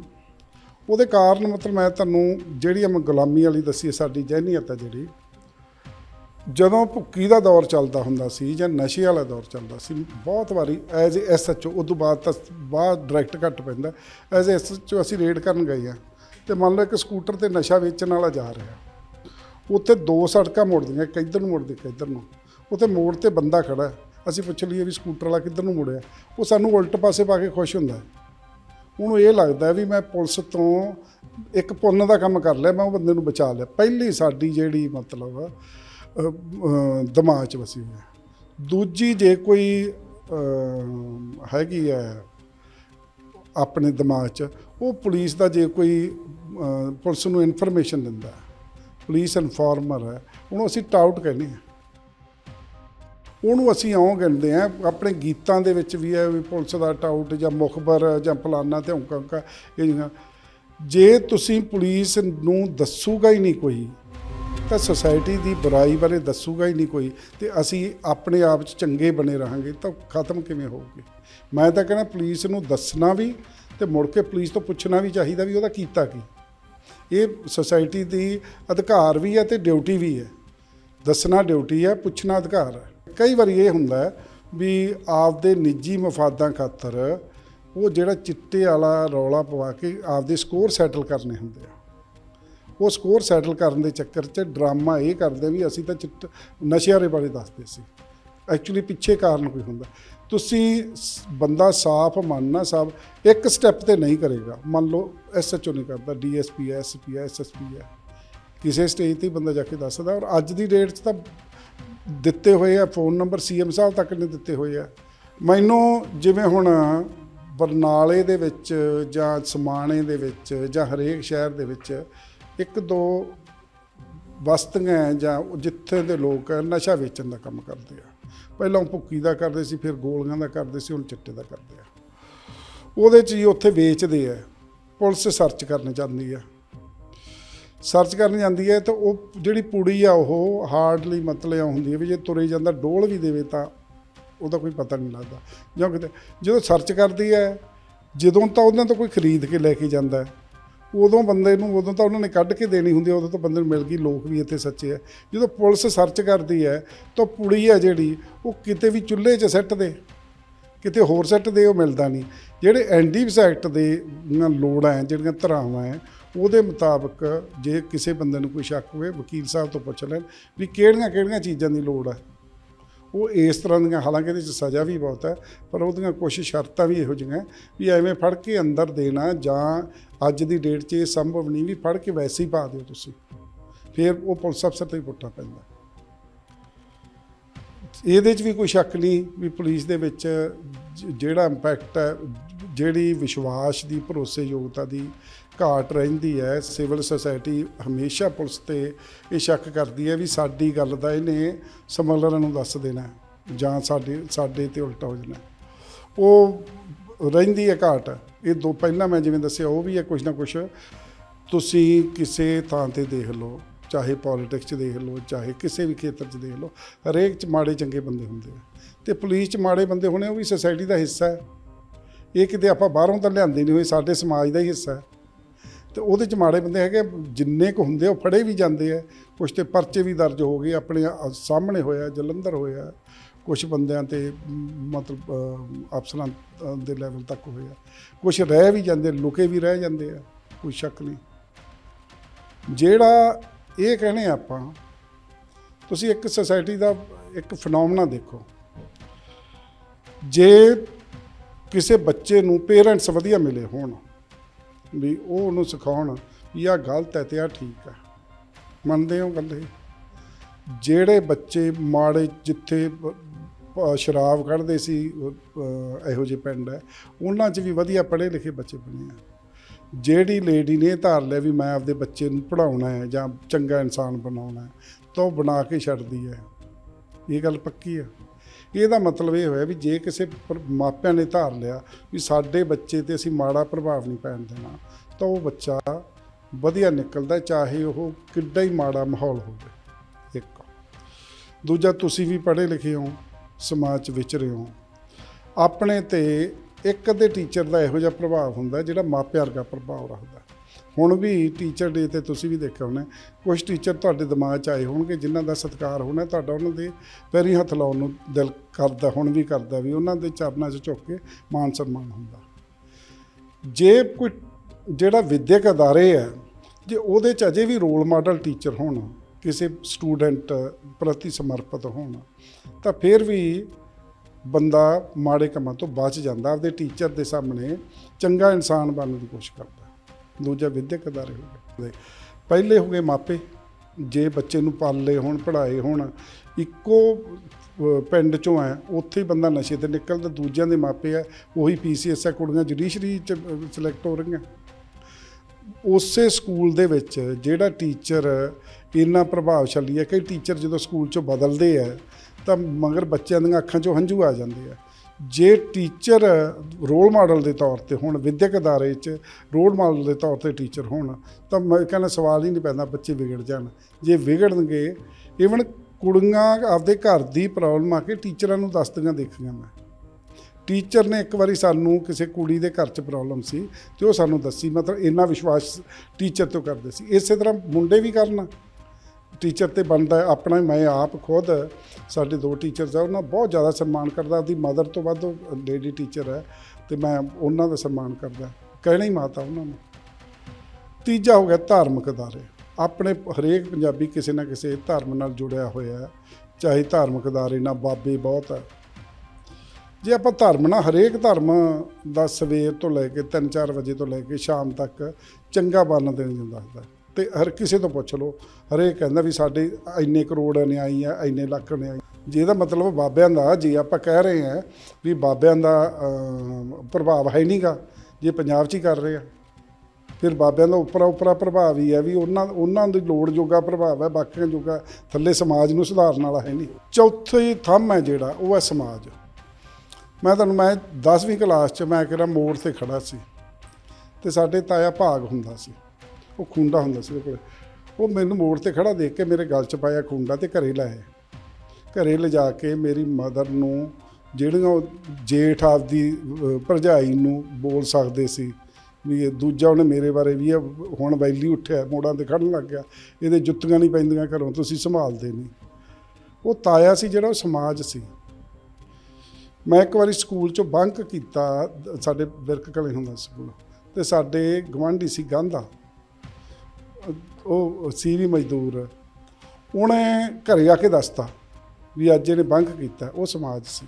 ਉਹਦੇ ਕਾਰਨ ਮਤਲਬ ਮੈਂ ਤੁਹਾਨੂੰ ਜਿਹੜੀ ਮੈਂ ਗੁਲਾਮੀ ਵਾਲੀ ਦੱਸੀ ਸਾਡੀ ਜਹਿਨੀਅਤ ਹੈ ਜਿਹੜੀ। ਜਦੋਂ ਭੁੱਕੀ ਦਾ ਦੌਰ ਚੱਲਦਾ ਹੁੰਦਾ ਸੀ ਜਾਂ ਨਸ਼ੇ ਵਾਲਾ ਦੌਰ ਚੱਲਦਾ ਸੀ, ਬਹੁਤ ਵਾਰੀ ਐਜ਼ ਐਸ ਐਚ ਓ, ਉਦੋਂ ਬਾਅਦ ਤਾਂ ਬਾਅਦ ਡਾਇਰੈਕਟ ਘੱਟ ਪੈਂਦਾ। ਐਜ਼ ਐਸ ਐਚ ਓ ਅਸੀਂ ਰੇਡ ਕਰਨ ਗਏ ਆ। ਤੇ ਮੰਨ ਲਓ ਇੱਕ ਸਕੂਟਰ ਤੇ ਨਸ਼ਾ ਵੇਚਣ ਵਾਲਾ ਜਾ ਰਿਹਾ। ਉੱਥੇ ਦੋ ਸੜਕਾਂ ਮੁੜਦੀਆਂ ਕਿੱਧਰ ਨੂੰ ਮੁੜਦੀ ਕਿੱਧਰ ਨੂੰ। ਉੱਥੇ ਮੋੜ ਤੇ ਬੰਦਾ ਖੜਾ। ਅਸੀਂ ਪੁੱਛ ਲਈਏ ਵੀ ਸਕੂਟਰ ਵਾਲਾ ਕਿੱਧਰ ਨੂੰ ਮੁੜਿਆ? ਉਹ ਸਾਨੂੰ ਉਲਟ ਪਾਸੇ ਪਾ ਕੇ ਖੁਸ਼ ਹੁੰਦਾ। ਉਹਨੂੰ ਇਹ ਲੱਗਦਾ ਵੀ ਮੈਂ ਪੁਲਿਸ ਤੋਂ ਇੱਕ ਪੁੰਨ ਦਾ ਕੰਮ ਕਰ ਲਿਆ, ਮੈਂ ਉਹ ਬੰਦੇ ਨੂੰ ਬਚਾ ਲਿਆ। ਪਹਿਲੀ ਸਾਡੀ ਜਿਹੜੀ ਮਤਲਬ ਦਿਮਾਗ 'ਚ ਵਸੀ ਹੋਈ ਹੈ। ਦੂਜੀ ਜੇ ਕੋਈ ਹੈਗੀ ਹੈ ਆਪਣੇ ਦਿਮਾਗ 'ਚ ਉਹ ਪੁਲਿਸ ਦਾ ਜੇ ਕੋਈ ਪੁਲਿਸ ਨੂੰ ਇਨਫੋਰਮੇਸ਼ਨ ਦਿੰਦਾ ਪੁਲਿਸ ਇਨਫਾਰਮਰ ਹੈ, ਉਹਨੂੰ ਅਸੀਂ ਟਾਊਟ ਕਹਿੰਦੇ ਹਾਂ। ਉਹਨੂੰ ਅਸੀਂ ਇਉਂ ਕਹਿੰਦੇ ਆ ਆਪਣੇ ਗੀਤਾਂ ਦੇ ਵਿੱਚ ਵੀ ਹੈ ਵੀ ਪੁਲਿਸ ਦਾ ਟਾਊਟ ਜਾਂ ਮੁਖਬਰ ਜਾਂ ਫਲਾਨਾ ਤੇ ਹੰਕਾ ਇਹ ਜੇ ਤੁਸੀਂ ਪੁਲਿਸ ਨੂੰ ਦੱਸੂਗਾ ਹੀ ਨਹੀਂ ਕੋਈ, ਤਾਂ ਸੋਸਾਇਟੀ ਦੀ ਬੁਰਾਈ ਬਾਰੇ ਦੱਸੂਗਾ ਹੀ ਨਹੀਂ ਕੋਈ, ਤੇ ਅਸੀਂ ਆਪਣੇ ਆਪ 'ਚ ਚੰਗੇ ਬਣੇ ਰਹਾਂਗੇ, ਤਾਂ ਖਤਮ ਕਿਵੇਂ ਹੋਊਗੇ? ਮੈਂ ਤਾਂ ਕਹਿੰਦਾ ਪੁਲਿਸ ਨੂੰ ਦੱਸਣਾ ਵੀ ਤੇ ਮੁੜ ਕੇ ਪੁਲਿਸ ਤੋਂ ਪੁੱਛਣਾ ਵੀ ਚਾਹੀਦਾ ਵੀ ਉਹਦਾ ਕੀਤਾ ਕੀ। ਇਹ ਸੋਸਾਇਟੀ ਦੀ ਅਧਿਕਾਰ ਵੀ ਹੈ ਤੇ ਡਿਊਟੀ ਵੀ ਹੈ। ਦੱਸਣਾ ਡਿਊਟੀ ਹੈ, ਪੁੱਛਣਾ ਅਧਿਕਾਰ ਹੈ। ਕਈ ਵਾਰੀ ਇਹ ਹੁੰਦਾ ਵੀ ਆਪਦੇ ਨਿੱਜੀ ਮਫਾਦਾਂ ਖਾਤਰ ਉਹ ਜਿਹੜਾ ਚਿੱਟੇ ਵਾਲਾ ਰੌਲਾ ਪਵਾ ਕੇ ਆਪਦੇ ਸਕੋਰ ਸੈਟਲ ਕਰਨੇ ਹੁੰਦੇ ਆ। ਉਹ ਸਕੋਰ ਸੈਟਲ ਕਰਨ ਦੇ ਚੱਕਰ 'ਚ ਡਰਾਮਾ ਇਹ ਕਰਦੇ ਵੀ ਅਸੀਂ ਤਾਂ ਚਿੱਟ ਨਸ਼ਿਆਂ ਦੇ ਬਾਰੇ ਦੱਸਦੇ ਸੀ। ਐਕਚੁਅਲੀ ਪਿੱਛੇ ਕਾਰਨ ਕੋਈ ਹੁੰਦਾ। ਤੁਸੀਂ ਸ- ਬੰਦਾ ਸਾਫ਼ ਮੰਨਣਾ ਸਾਹਿਬ ਇੱਕ ਸਟੈਪ ਤੇ ਨਹੀਂ ਕਰੇਗਾ। ਮੰਨ ਲਓ ਐਸਐਚਓ ਨਹੀਂ ਕਰਦਾ ਡੀਐਸਪੀ ਹੈ ਐਸਪੀ ਹੈ ਐਸਐਸਪੀ ਹੈ। ਕਿਸੇ ਸਟੇਜ ਤੇ ਬੰਦਾ ਜਾ ਕੇ ਦੱਸਦਾ ਔਰ ਅੱਜ ਦੀ ਡੇਟ 'ਚ ਤਾਂ ਦਿੱਤੇ ਹੋਏ ਆ ਫੋਨ ਨੰਬਰ ਸੀਐਮ ਸਾਹਿਬ ਤੱਕ ਨੇ ਦਿੱਤੇ ਹੋਏ ਆ। ਮੈਨੂੰ ਜਿਵੇਂ ਹੁਣ ਬਰਨਾਲੇ ਦੇ ਵਿੱਚ ਜਾਂ ਸਮਾਣੇ ਦੇ ਵਿੱਚ ਜਾਂ ਹਰੇਕ ਸ਼ਹਿਰ ਦੇ ਵਿੱਚ ਇੱਕ ਦੋ ਬਸਤੀਆਂ ਜਾਂ ਜਿੱਥੇ ਦੇ ਲੋਕ ਨਸ਼ਾ ਵੇਚਣ ਦਾ ਕੰਮ ਕਰਦੇ ਆ। ਪਹਿਲਾਂ ਉਹ ਭੁੱਕੀ ਦਾ ਕਰਦੇ ਸੀ, ਫਿਰ ਗੋਲੀਆਂ ਦਾ ਕਰਦੇ ਸੀ, ਹੁਣ ਚਿੱਟੇ ਦਾ ਕਰਦੇ ਆ। ਉਹਦੇ 'ਚ ਹੀ ਉੱਥੇ ਵੇਚਦੇ ਆ। ਪੁਲਿਸ ਸਰਚ ਕਰਨ ਜਾਂਦੀ ਆ। ਸਰਚ ਕਰਨ ਜਾਂਦੀ ਹੈ ਤਾਂ ਉਹ ਜਿਹੜੀ ਪੁੜੀ ਆ, ਉਹ ਹਾਰਡਲੀ ਮਤਲਬ ਹੁੰਦੀ ਹੈ ਵੀ ਜੇ ਤੁਰੇ ਜਾਂਦਾ, ਡੋਲ ਵੀ ਦੇਵੇ ਤਾਂ ਉਹਦਾ ਕੋਈ ਪਤਾ ਨਹੀਂ ਲੱਗਦਾ। ਜਾਂ ਕਿਤੇ ਜਦੋਂ ਸਰਚ ਕਰਦੀ ਹੈ ਜਦੋਂ ਤਾਂ ਉਹਨਾਂ ਤੋਂ ਕੋਈ ਖਰੀਦ ਕੇ ਲੈ ਕੇ ਜਾਂਦਾ। ਹੈ ਉਦੋਂ ਬੰਦੇ ਨੂੰ, ਉਦੋਂ ਤਾਂ ਉਹਨਾਂ ਨੇ ਕੱਢ ਕੇ ਦੇਣੀ ਹੁੰਦੀ ਉਦੋਂ ਤਾਂ ਬੰਦੇ ਨੂੰ ਮਿਲ ਗਈ, ਲੋਕ ਵੀ ਇੱਥੇ ਸੱਚੇ ਆ। ਜਦੋਂ ਪੁਲਿਸ ਸਰਚ ਕਰਦੀ ਹੈ ਤਾਂ ਪੁੜੀ ਆ ਜਿਹੜੀ, ਉਹ ਕਿਤੇ ਵੀ ਚੁੱਲ੍ਹੇ 'ਚ ਸੱਟ ਦੇ, ਕਿਤੇ ਹੋਰ ਸੈੱਟ ਦੇ, ਉਹ ਮਿਲਦਾ ਨਹੀਂ। ਜਿਹੜੇ ਐਨਡੀਪਸ ਐਕਟ ਦੇ ਲੋੜਾਂ ਹੈ ਜਿਹੜੀਆਂ ਧਾਰਾਵਾਂ ਹੈ ਉਹਦੇ ਮੁਤਾਬਕ ਜੇ ਕਿਸੇ ਬੰਦੇ ਨੂੰ ਕੋਈ ਸ਼ੱਕ ਹੋਵੇ, ਵਕੀਲ ਸਾਹਿਬ ਤੋਂ ਪੁੱਛ ਲੈਣ ਵੀ ਕਿਹੜੀਆਂ ਕਿਹੜੀਆਂ ਚੀਜ਼ਾਂ ਦੀ ਲੋੜ ਹੈ ਉਹ ਇਸ ਤਰ੍ਹਾਂ ਦੀਆਂ, ਹਾਲਾਂਕਿ ਇਹਦੇ 'ਚ ਸਜ਼ਾ ਵੀ ਬਹੁਤ ਹੈ, ਪਰ ਉਹਦੀਆਂ ਕੁਝ ਸ਼ਰਤਾਂ ਵੀ ਇਹੋ ਜਿਹੀਆਂ ਵੀ ਐਵੇਂ ਫੜ ਕੇ ਅੰਦਰ ਦੇਣਾ ਜਾਂ ਅੱਜ ਦੀ ਡੇਟ 'ਚ ਇਹ ਸੰਭਵ ਨਹੀਂ ਵੀ ਫੜ ਕੇ ਵੈਸੇ ਹੀ ਪਾ ਦਿਓ ਤੁਸੀਂ। ਫਿਰ ਉਹ ਪੁਲਿਸ ਅਫਸਰ ਤੇ ਹੀ ਪੈਂਦਾ। ਇਹਦੇ 'ਚ ਵੀ ਕੋਈ ਸ਼ੱਕ ਨਹੀਂ ਵੀ ਪੁਲਿਸ ਦੇ ਵਿੱਚ ਜਿਹੜਾ ਇੰਪੈਕਟ ਹੈ, ਜਿਹੜੀ ਵਿਸ਼ਵਾਸ ਦੀ, ਭਰੋਸੇਯੋਗਤਾ ਦੀ ਘਾਟ ਰਹਿੰਦੀ ਹੈ, ਸਿਵਲ ਸੁਸਾਇਟੀ ਹਮੇਸ਼ਾ ਪੁਲਿਸ ਤੇ ਇਹ ਸ਼ੱਕ ਕਰਦੀ ਹੈ ਵੀ ਸਾਡੀ ਗੱਲ ਦਾ ਇਹਨੇ ਸਮਗਲਰਾਂ ਨੂੰ ਦੱਸ ਦੇਣਾ ਜਾਂ ਸਾਡੇ ਸਾਡੇ ਤੇ ਉਲਟਾ ਹੋ ਜਾਣਾ ਉਹ ਰਹਿੰਦੀ ਹੈ ਘਾਟ। ਇਹ ਦੋ, ਪਹਿਲਾਂ ਮੈਂ ਜਿਵੇਂ ਦੱਸਿਆ, ਉਹ ਵੀ ਹੈ ਕੁਝ ਨਾ ਕੁਝ ਤੁਸੀਂ ਕਿਸੇ ਥਾਂ ਤੇ ਦੇਖ ਲਓ, ਚਾਹੇ ਪੋਲਿਟਿਕਸ 'ਚ ਦੇਖ ਲਓ, ਚਾਹੇ ਕਿਸੇ ਵੀ ਖੇਤਰ 'ਚ ਦੇਖ ਲਓ, ਹਰੇਕ 'ਚ ਮਾੜੇ ਚੰਗੇ ਬੰਦੇ ਹੁੰਦੇ ਆ। ਤੇ ਪੁਲਿਸ 'ਚ ਮਾੜੇ ਬੰਦੇ ਹੋਣੇ, ਉਹ ਵੀ ਸੋਸਾਇਟੀ ਦਾ ਹਿੱਸਾ ਹੈ। ਇਹ ਕਿਤੇ ਆਪਾਂ ਬਾਹਰੋਂ ਤਾਂ ਲਿਆਂਦੇ ਨਹੀਂ ਹੋਏ, ਸਾਡੇ ਸਮਾਜ ਦਾ ਹੀ ਹਿੱਸਾ ਹੈ। ਤੇ ਉਹਦੇ 'ਚ ਮਾੜੇ ਬੰਦੇ ਹੈਗੇ ਜਿੰਨੇ ਕੁ ਹੁੰਦੇ ਉਹ ਫੜੇ ਵੀ ਜਾਂਦੇ ਆ। ਕੁਝ ਤੇ ਪਰਚੇ ਵੀ ਦਰਜ ਹੋ ਗਏ, ਆਪਣੇ ਸਾਹਮਣੇ ਹੋਇਆ, ਜਲੰਧਰ ਹੋਇਆ। ਕੁਝ ਬੰਦਿਆਂ ਤੇ ਮਤਲਬ ਅਫਸਰਾਂ ਦੇ ਲੈਵਲ ਤੱਕ ਹੋਇਆ। ਕੁਝ ਰਹਿ ਵੀ ਜਾਂਦੇ, ਲੁਕੇ ਵੀ ਰਹਿ ਜਾਂਦੇ ਆ, ਕੋਈ ਸ਼ੱਕ ਨਹੀਂ। ਜਿਹੜਾ ਇਹ ਕਹਿੰਦੇ ਆਪਾਂ, ਤੁਸੀਂ ਇੱਕ ਸੋਸਾਇਟੀ ਦਾ ਇੱਕ ਫੀਨੋਮਨਾ ਦੇਖੋ। ਜੇ ਕਿਸੇ ਬੱਚੇ ਨੂੰ ਪੇਰੈਂਟਸ ਵਧੀਆ ਮਿਲੇ ਹੋਣ ਵੀ ਉਹ ਉਹਨੂੰ ਸਿਖਾਉਣ ਵੀ ਆਹ ਗਲਤ ਹੈ ਤੇ ਆਹ ਠੀਕ ਹੈ। ਮੰਨਦੇ ਹੋ ਗੱਲ ਇਹ? ਜਿਹੜੇ ਬੱਚੇ ਮਾੜੇ ਜਿੱਥੇ ਸ਼ਰਾਬ ਕੱਢਦੇ ਸੀ ਇਹੋ ਜਿਹੇ ਪਿੰਡ ਹੈ, ਉਹਨਾਂ 'ਚ ਵੀ ਵਧੀਆ ਪੜ੍ਹੇ ਲਿਖੇ ਬੱਚੇ ਬਣੇ ਆ। ਜਿਹੜੀ ਲੇਡੀ ਨੇ ਇਹ ਧਾਰ ਲਿਆ ਵੀ ਮੈਂ ਆਪਦੇ ਬੱਚੇ ਨੂੰ ਪੜਾਉਣਾ ਹੈ ਜਾਂ ਚੰਗਾ ਇਨਸਾਨ ਬਣਾਉਣਾ ਹੈ, ਤਾਂ ਉਹ ਬਣਾ ਕੇ ਛੱਡਦੀ ਹੈ। ਇਹ ਗੱਲ ਪੱਕੀ ਹੈ? ਇਹਦਾ ਮਤਲਬ ਇਹ ਹੋਇਆ ਵੀ ਜੇ ਕਿਸੇ ਪਰ- ਮਾਪਿਆਂ ਨੇ ਧਾਰ ਲਿਆ ਵੀ ਸਾਡੇ ਬੱਚੇ ਤੇ ਅਸੀਂ ਮਾੜਾ ਪ੍ਰਭਾਵ ਨਹੀਂ ਪੈਣ ਦੇਣਾ, ਤਾਂ ਉਹ ਬੱਚਾ ਵਧੀਆ ਨਿਕਲਦਾ ਚਾਹੇ ਉਹ ਕਿੱਡਾ ਹੀ ਮਾੜਾ ਮਾਹੌਲ ਹੋਵੇ। ਇੱਕ। ਦੂਜਾ, ਤੁਸੀਂ ਵੀ ਪੜ੍ਹੇ ਲਿਖੇ ਹੋ, ਸਮਾਜ 'ਚ ਵਿਚਰੇ ਹੋ। ਆਪਣੇ ਤੇ ਇੱਕ ਅੱਧੇ ਟੀਚਰ ਦਾ ਇਹੋ ਜਿਹਾ ਪ੍ਰਭਾਵ ਹੁੰਦਾ ਜਿਹੜਾ ਮਾਪਿਆਂ ਵਰਗਾ ਪ੍ਰਭਾਵ ਰੱਖਦਾ। ਹੁਣ ਵੀ ਟੀਚਰ ਡੇ ਤੇ ਤੁਸੀਂ ਵੀ ਦੇਖਿਆ ਹੋਣਾ ਕੁਝ ਟੀਚਰ ਤੁਹਾਡੇ ਦਿਮਾਗ 'ਚ ਆਏ ਹੋਣਗੇ, ਜਿਨ੍ਹਾਂ ਦਾ ਸਤਿਕਾਰ ਹੋਣਾ, ਤੁਹਾਡਾ ਉਹਨਾਂ ਦੇ ਪੈਰੀ ਹੱਥ ਲਾਉਣ ਨੂੰ ਦਿਲ ਕਰਦਾ, ਹੁਣ ਵੀ ਕਰਦਾ ਵੀ, ਉਹਨਾਂ ਦੇ ਚਰਨਾਂ 'ਚ ਝੁੱਕ ਕੇ ਮਾਨ ਸਨਮਾਨ ਹੁੰਦਾ। ਜੇ ਕੋਈ, ਜਿਹੜਾ ਵਿਦਿਅਕ ਅਦਾਰੇ ਹੈ, ਜੇ ਉਹਦੇ 'ਚ ਅਜੇ ਵੀ ਰੋਲ ਮਾਡਲ ਟੀਚਰ ਹੋਣ, ਕਿਸੇ ਸਟੂਡੈਂਟ ਪ੍ਰਤੀ ਸਮਰਪਿਤ ਹੋਣ, ਤਾਂ ਫਿਰ ਵੀ ਬੰਦਾ ਮਾੜੇ ਕੰਮਾਂ ਤੋਂ ਬਚ ਜਾਂਦਾ, ਆਪਦੇ ਟੀਚਰ ਦੇ ਸਾਹਮਣੇ ਚੰਗਾ ਇਨਸਾਨ ਬਣਨ ਦੀ ਕੋਸ਼ਿਸ਼ ਕਰਦਾ। ਦੂਜਾ ਵਿਦਿਅਕ ਅਦਾਰੇ ਹੋ ਗਏ। ਪਹਿਲੇ ਹੋ ਗਏ ਮਾਪੇ। ਜੇ ਬੱਚੇ ਨੂੰ ਪਾਲੇ ਹੋਣ, ਪੜ੍ਹਾਏ ਹੋਣ, ਇੱਕੋ ਪਿੰਡ ਚੋਂ ਹੈ, ਉੱਥੇ ਹੀ ਬੰਦਾ ਨਸ਼ੇ ਤੇ ਨਿਕਲਦਾ, ਦੂਜਿਆਂ ਦੇ ਮਾਪੇ ਆ, ਉਹੀ ਪੀਸੀਐਸ ਆ ਕੁੜੀਆਂ ਜੁਡੀਸ਼ਰੀ ਚ ਸਿਲੈਕਟ ਹੋ ਰਹੀਆਂ। ਉਸੇ ਸਕੂਲ ਦੇ ਵਿੱਚ ਜਿਹੜਾ ਟੀਚਰ ਇੰਨਾ ਪ੍ਰਭਾਵਸ਼ਾਲੀ ਹੈ ਕਈ ਟੀਚਰ ਜਦੋਂ ਸਕੂਲ ਚੋਂ ਬਦਲਦੇ ਆ, ਤਾਂ ਮਗਰ ਬੱਚਿਆਂ ਦੀਆਂ ਅੱਖਾਂ 'ਚੋਂ ਹੰਝੂ ਆ ਜਾਂਦੇ ਆ। ਜੇ ਟੀਚਰ ਰੋਲ ਮਾਡਲ ਦੇ ਤੌਰ ਤੇ ਹੁਣ, ਵਿਦਿਅਕ ਅਦਾਰੇ 'ਚ ਰੋਲ ਮਾਡਲ ਦੇ ਤੌਰ ਤੇ ਟੀਚਰ ਹੋਣ, ਤਾਂ ਮੈਂ ਕਹਿੰਦਾ ਸਵਾਲ ਹੀ ਨਹੀਂ ਪੈਂਦਾ ਬੱਚੇ ਵਿਗੜ ਜਾਣ। ਜੇ ਵਿਗੜਨਗੇ ਈਵਨ ਕੁੜੀਆਂ ਆਪਦੇ ਘਰ ਦੀ ਪ੍ਰੋਬਲਮ ਆ ਕੇ ਟੀਚਰਾਂ ਨੂੰ ਦੱਸਦੀਆਂ ਦੇਖੀਆਂ ਮੈਂ। ਟੀਚਰ ਨੇ ਇੱਕ ਵਾਰੀ ਸਾਨੂੰ ਕਿਸੇ ਕੁੜੀ ਦੇ ਘਰ 'ਚ ਪ੍ਰੋਬਲਮ ਸੀ ਤੇ ਉਹ ਸਾਨੂੰ ਦੱਸੀ, ਮਤਲਬ ਇੰਨਾ ਵਿਸ਼ਵਾਸ ਟੀਚਰ ਤੋਂ ਕਰਦੇ ਸੀ। ਇਸੇ ਤਰ੍ਹਾਂ ਮੁੰਡੇ ਵੀ ਕਰਨ। ਟੀਚਰ ਤੇ ਬਣਦਾ ਆਪਣਾ ਮੈਂ ਆਪ ਖੁਦ, ਸਾਡੇ ਦੋ ਟੀਚਰਸ ਆ, ਉਹਨਾਂ ਬਹੁਤ ਜ਼ਿਆਦਾ ਸਨਮਾਨ ਕਰਦਾ। ਆਪਦੀ ਮਦਰ ਤੋਂ ਵੱਧ ਲੇਡੀ ਟੀਚਰ ਹੈ ਤੇ ਮੈਂ ਉਹਨਾਂ ਦਾ ਸਨਮਾਨ ਕਰਦਾ। ਕਹਿਣਾ ਹੀ ਮਾਤਾ ਉਹਨਾਂ ਨੂੰ। ਤੀਜਾ ਹੋ ਗਿਆ ਧਾਰਮਿਕ ਅਦਾਰੇ। ਆਪਣੇ ਹਰੇਕ ਪੰਜਾਬੀ ਕਿਸੇ ਨਾ ਕਿਸੇ ਧਰਮ ਨਾਲ ਜੁੜਿਆ ਹੋਇਆ ਹੈ, ਚਾਹੇ ਧਾਰਮਿਕ ਅਦਾਰੇ ਨਾਲ, ਬਾਬੇ ਬਹੁਤ ਹੈ। ਜੇ ਆਪਾਂ ਧਰਮ ਨਾ ਹਰੇਕ ਧਰਮ ਦਾ ਸਵੇਰ ਤੋਂ ਲੈ ਕੇ 3-4 ਵਜੇ ਤੋਂ ਲੈ ਕੇ ਸ਼ਾਮ ਤੱਕ ਚੰਗਾ ਬਾਲਣ ਦੇਣ ਨੂੰ ਹੁੰਦਾ ਤੇ ਹਰ ਕਿਸੇ ਤੋਂ ਪੁੱਛ ਲਓ, ਹਰੇਕ ਕਹਿੰਦਾ ਵੀ ਸਾਡੇ ਇੰਨੇ ਕਰੋੜ ਨਿਆਈ ਆ, ਇੰਨੇ ਲੱਖ ਨਿਆਈ ਜੇ ਇਹਦਾ ਮਤਲਬ ਬਾਬਿਆਂ ਦਾ, ਜੇ ਆਪਾਂ ਕਹਿ ਰਹੇ ਹਾਂ ਵੀ ਬਾਬਿਆਂ ਦਾ ਪ੍ਰਭਾਵ ਹੈ ਨਹੀਂਗਾ ਜੇ ਪੰਜਾਬ 'ਚ ਹੀ ਕਰ ਰਹੇ ਆ। ਫਿਰ ਬਾਬਿਆਂ ਦਾ ਉਪਰਾ ਉਪਰਾ ਪ੍ਰਭਾਵ ਹੀ ਹੈ ਵੀ ਉਹਨਾਂ ਉਹਨਾਂ ਦੀ ਲੋੜ ਜੋਗਾ ਪ੍ਰਭਾਵ ਹੈ, ਬਾਕੀਆਂ ਜੋਗਾ ਥੱਲੇ ਸਮਾਜ ਨੂੰ ਸੁਧਾਰਨ ਵਾਲਾ ਹੈ ਨਹੀਂ। ਚੌਥੀ ਥੰਮ ਹੈ ਜਿਹੜਾ, ਉਹ ਹੈ ਸਮਾਜ। ਮੈਂ ਤੁਹਾਨੂੰ, ਮੈਂ 10ਵੀਂ ਕਲਾਸ 'ਚ ਮੈਂ ਕਿਹੜਾ ਮੋੜ ਤੇ ਖੜਾ ਸੀ ਤੇ ਸਾਡੇ ਤਾਇਆ ਭਾਗ ਹੁੰਦਾ ਸੀ। ਉਹ ਖੁੰਡਾ ਹੁੰਦਾ ਸੀ ਉਹਦੇ ਉਹ ਮੈਨੂੰ ਮੋੜ ਤੇ ਖੜਾ ਦੇਖ ਕੇ ਮੇਰੇ ਗਲ 'ਚ ਪਾਇਆ ਖੁੰਡਾ ਤੇ ਘਰੇ ਲਾਇਆ ਘਰੇ ਲਿਜਾ ਕੇ ਮੇਰੀ ਮਦਰ ਨੂੰ, ਜਿਹੜੀਆਂ ਉਹ ਜੇਠ ਆਪਦੀ ਭਰਜਾਈ ਨੂੰ ਬੋਲ ਸਕਦੇ ਸੀ ਵੀ ਦੂਜਾ ਉਹਨੇ ਮੇਰੇ ਬਾਰੇ ਵੀ ਇਹ ਹੁਣ ਵੈਲੀ ਉੱਠਿਆ, ਮੋੜਾਂ ਤੇ ਖੜਨ ਲੱਗ ਗਿਆ। ਇਹਦੇ ਜੁੱਤੀਆਂ ਨਹੀਂ ਪੈਂਦੀਆਂ ਘਰੋਂ, ਤੁਸੀਂ ਸੰਭਾਲਦੇ ਨਹੀਂ। ਉਹ ਤਾਇਆ ਸੀ ਜਿਹੜਾ ਉਹ ਸਮਾਜ ਸੀ। ਮੈਂ ਇੱਕ ਵਾਰੀ ਸਕੂਲ ਚੋਂ ਬੰਕ ਕੀਤਾ, ਸਾਡੇ ਵਿਰਕ ਕਲੇ ਹੁੰਦਾ ਸਕੂਲ, ਤੇ ਸਾਡੇ ਗਵਾਂਢੀ ਸੀ ਗਾਂਧਾ। ਉਹ ਸੀ ਵੀ ਮਜ਼ਦੂਰ। ਉਹਨੇ ਘਰੇ ਆ ਕੇ ਦੱਸਤਾ ਵੀ ਅੱਜ ਇਹਨੇ ਬੰਕ ਕੀਤਾ, ਉਹ ਸਮਾਜ ਸੀ।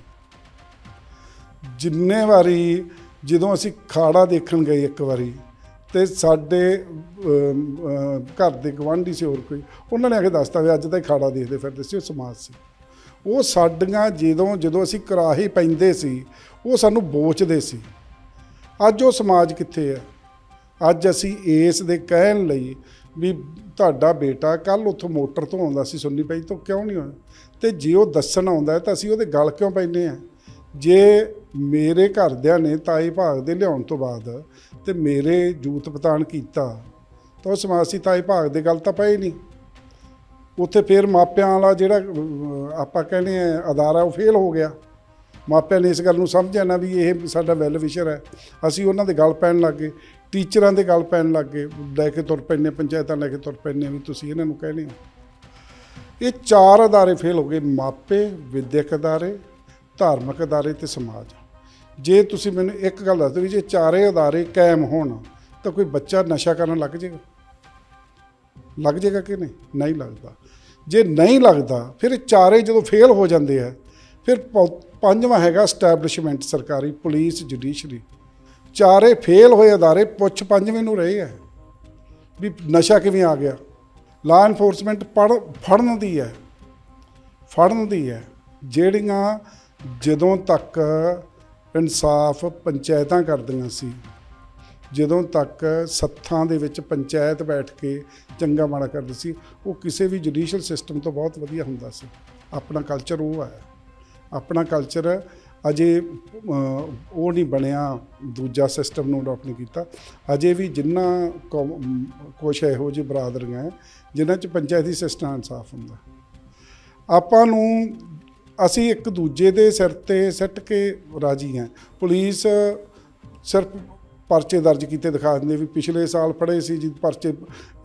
ਜਿੰਨੇ ਵਾਰੀ ਜਦੋਂ ਅਸੀਂ ਖਾੜਾ ਦੇਖਣ ਗਏ ਇੱਕ ਵਾਰੀ, ਤੇ ਸਾਡੇ ਘਰ ਦੇ ਗਵਾਂਢੀ ਸੀ ਹੋਰ ਕੋਈ, ਉਹਨਾਂ ਨੇ ਆ ਕੇ ਦੱਸਤਾ ਵੀ ਅੱਜ ਤਾਂ ਖਾੜਾ ਦੇਖਦੇ ਫਿਰਦੇ ਸੀ, ਉਹ ਸਮਾਜ ਸੀ। ਉਹ ਸਾਡੀਆਂ ਜਦੋਂ ਜਦੋਂ ਅਸੀਂ ਕਰਾਹੇ ਪੈਂਦੇ ਸੀ, ਉਹ ਸਾਨੂੰ ਬੋਚਦੇ ਸੀ। ਅੱਜ ਉਹ ਸਮਾਜ ਕਿੱਥੇ ਹੈ? ਅੱਜ ਅਸੀਂ ਇਸ ਦੇ ਕਹਿਣ ਲਈ ਵੀ ਤੁਹਾਡਾ ਬੇਟਾ ਕੱਲ ਉੱਥੋਂ ਮੋਟਰ ਤੋਂ ਆਉਂਦਾ ਸੀ, ਸੁੰਨੀ ਪਈ ਤੋਂ ਕਿਉਂ ਨਹੀਂ ਆਉਂਦਾ? ਤੇ ਜੇ ਉਹ ਦੱਸਣ ਆਉਂਦਾ ਤਾਂ ਅਸੀਂ ਉਹਦੇ ਗਲ ਕਿਉਂ ਪੈਂਦੇ ਆ ਜੇ ਮੇਰੇ ਘਰਦਿਆਂ ਨੇ ਤਾਈ ਭਾਗ ਦੇ ਲਿਆਉਣ ਤੋਂ ਬਾਅਦ ਤੇ ਮੇਰੇ ਜੂਤ ਪਤਾਣ ਕੀਤਾ, ਤਾਂ ਉਹ ਸਮਾਜ ਸੀ ਤਾਈ ਭਾਗ ਦੇ ਗੱਲ ਤਾਂ ਪਏ ਨਹੀਂ। ਉੱਥੇ ਫਿਰ ਮਾਪਿਆਂ ਵਾਲਾ ਜਿਹੜਾ ਆਪਾਂ ਕਹਿੰਦੇ ਆ, ਅਦਾਰਾ ਉਹ ਫੇਲ ਹੋ ਗਿਆ। ਮਾਪਿਆਂ ਨੇ ਇਸ ਗੱਲ ਨੂੰ ਸਮਝਿਆ ਨਾ ਵੀ ਇਹ ਸਾਡਾ ਵੈਲ ਵਿਸ਼ਰ ਹੈ। ਅਸੀਂ ਉਹਨਾਂ ਦੇ ਗੱਲ ਪੈਣ ਲੱਗ ਗਏ। ਟੀਚਰਾਂ ਦੇ ਗੱਲ ਪੈਣ ਲੱਗ ਗਏ। ਲੈ ਕੇ ਤੁਰ ਪੈਂਦੇ ਪੰਚਾਇਤਾਂ ਲੈ ਕੇ ਤੁਰ ਪੈਂਦੇ ਵੀ ਤੁਸੀਂ ਇਹਨਾਂ ਨੂੰ ਕਹਿੰਦੇ ਹੋ। ਇਹ ਚਾਰ ਅਦਾਰੇ ਫੇਲ ਹੋ ਗਏ। ਮਾਪੇ, ਵਿਦਿਅਕ ਅਦਾਰੇ ਧਾਰਮਿਕ ਅਦਾਰੇ ਤੇ ਸਮਾਜ। ਜੇ ਤੁਸੀਂ ਮੈਨੂੰ ਇੱਕ ਗੱਲ ਦੱਸ ਦਿਓ ਵੀ ਜੇ ਚਾਰੇ ਅਦਾਰੇ ਕਾਇਮ ਹੋਣ, ਤਾਂ ਕੋਈ ਬੱਚਾ ਨਸ਼ਾ ਕਰਨ ਲੱਗ ਜਾਏਗਾ ਲੱਗ ਜਾਏਗਾ ਕਿ ਨਹੀਂ? ਨਹੀਂ ਲੱਗਦਾ। ਜੇ ਨਹੀਂ ਲੱਗਦਾ, ਫਿਰ ਚਾਰੇ ਜਦੋਂ ਫੇਲ ਹੋ ਜਾਂਦੇ ਆ, ਫਿਰ ਪੌ- ਪੰਜਵਾਂ ਹੈਗਾ ਸਟੈਬਲਿਸ਼ਮੈਂਟ ਸਰਕਾਰੀ ਪੁਲਿਸ ਜੁਡੀਸ਼ਰੀ ਚਾਰੇ ਫੇਲ ਹੋਏ ਅਦਾਰੇ, ਪੁੱਛ ਪੰਜਵੇਂ ਨੂੰ ਰਹੇ ਆ ਵੀ ਨਸ਼ਾ ਕਿਵੇਂ ਆ ਗਿਆ? ਲਾ ਐਨਫੋਰਸਮੈਂਟ ਪੜ ਫੜਨ ਦੀ ਹੈ। ਫੜਨ ਦੀ ਹੈ। ਜਿਹੜੀਆਂ ਜਦੋਂ ਤੱਕ ਇਨਸਾਫ ਪੰਚਾਇਤਾਂ ਕਰਦੀਆਂ ਸੀ, ਜਦੋਂ ਤੱਕ ਸੱਥਾਂ ਦੇ ਵਿੱਚ ਪੰਚਾਇਤ ਬੈਠ ਕੇ ਚੰਗਾ ਮਾੜਾ ਕਰਦੀ ਸੀ, ਉਹ ਕਿਸੇ ਵੀ ਜੁਡੀਸ਼ੀਅਲ ਸਿਸਟਮ ਤੋਂ ਬਹੁਤ ਵਧੀਆ ਹੁੰਦਾ ਸੀ। ਆਪਣਾ ਕਲਚਰ ਉਹ ਹੈ। ਆਪਣਾ ਕਲਚਰ ਅਜੇ ਉਹ ਨਹੀਂ ਬਣਿਆ, ਦੂਜਾ ਸਿਸਟਮ ਨੂੰ ਅਡਾਪਟ ਨਹੀਂ ਕੀਤਾ। ਅਜੇ ਵੀ ਜਿੰਨਾ ਕੌਮ- ਕੁਛ ਇਹੋ ਜਿਹੀ ਬਰਾਦਰੀਆਂ ਹੈ, ਜਿਨ੍ਹਾਂ 'ਚ ਪੰਚਾਇਤੀ ਸਿਸਟਮ ਇਨਸਾਫ ਹੁੰਦਾ। ਆਪਾਂ ਨੂੰ ਅਸੀਂ ਇੱਕ ਦੂਜੇ ਦੇ ਸਿਰ ਤੇ ਸਿੱਟ ਕੇ ਰਾਜੀ ਹਾਂ। ਪੁਲਿਸ ਸਿਰਫ ਪਰਚੇ ਦਰਜ ਕੀਤੇ ਦਿਖਾ ਦਿੰਦੇ ਵੀ ਪਿਛਲੇ ਸਾਲ ਫੜੇ ਸੀ ਜੀ ਪਰਚੇ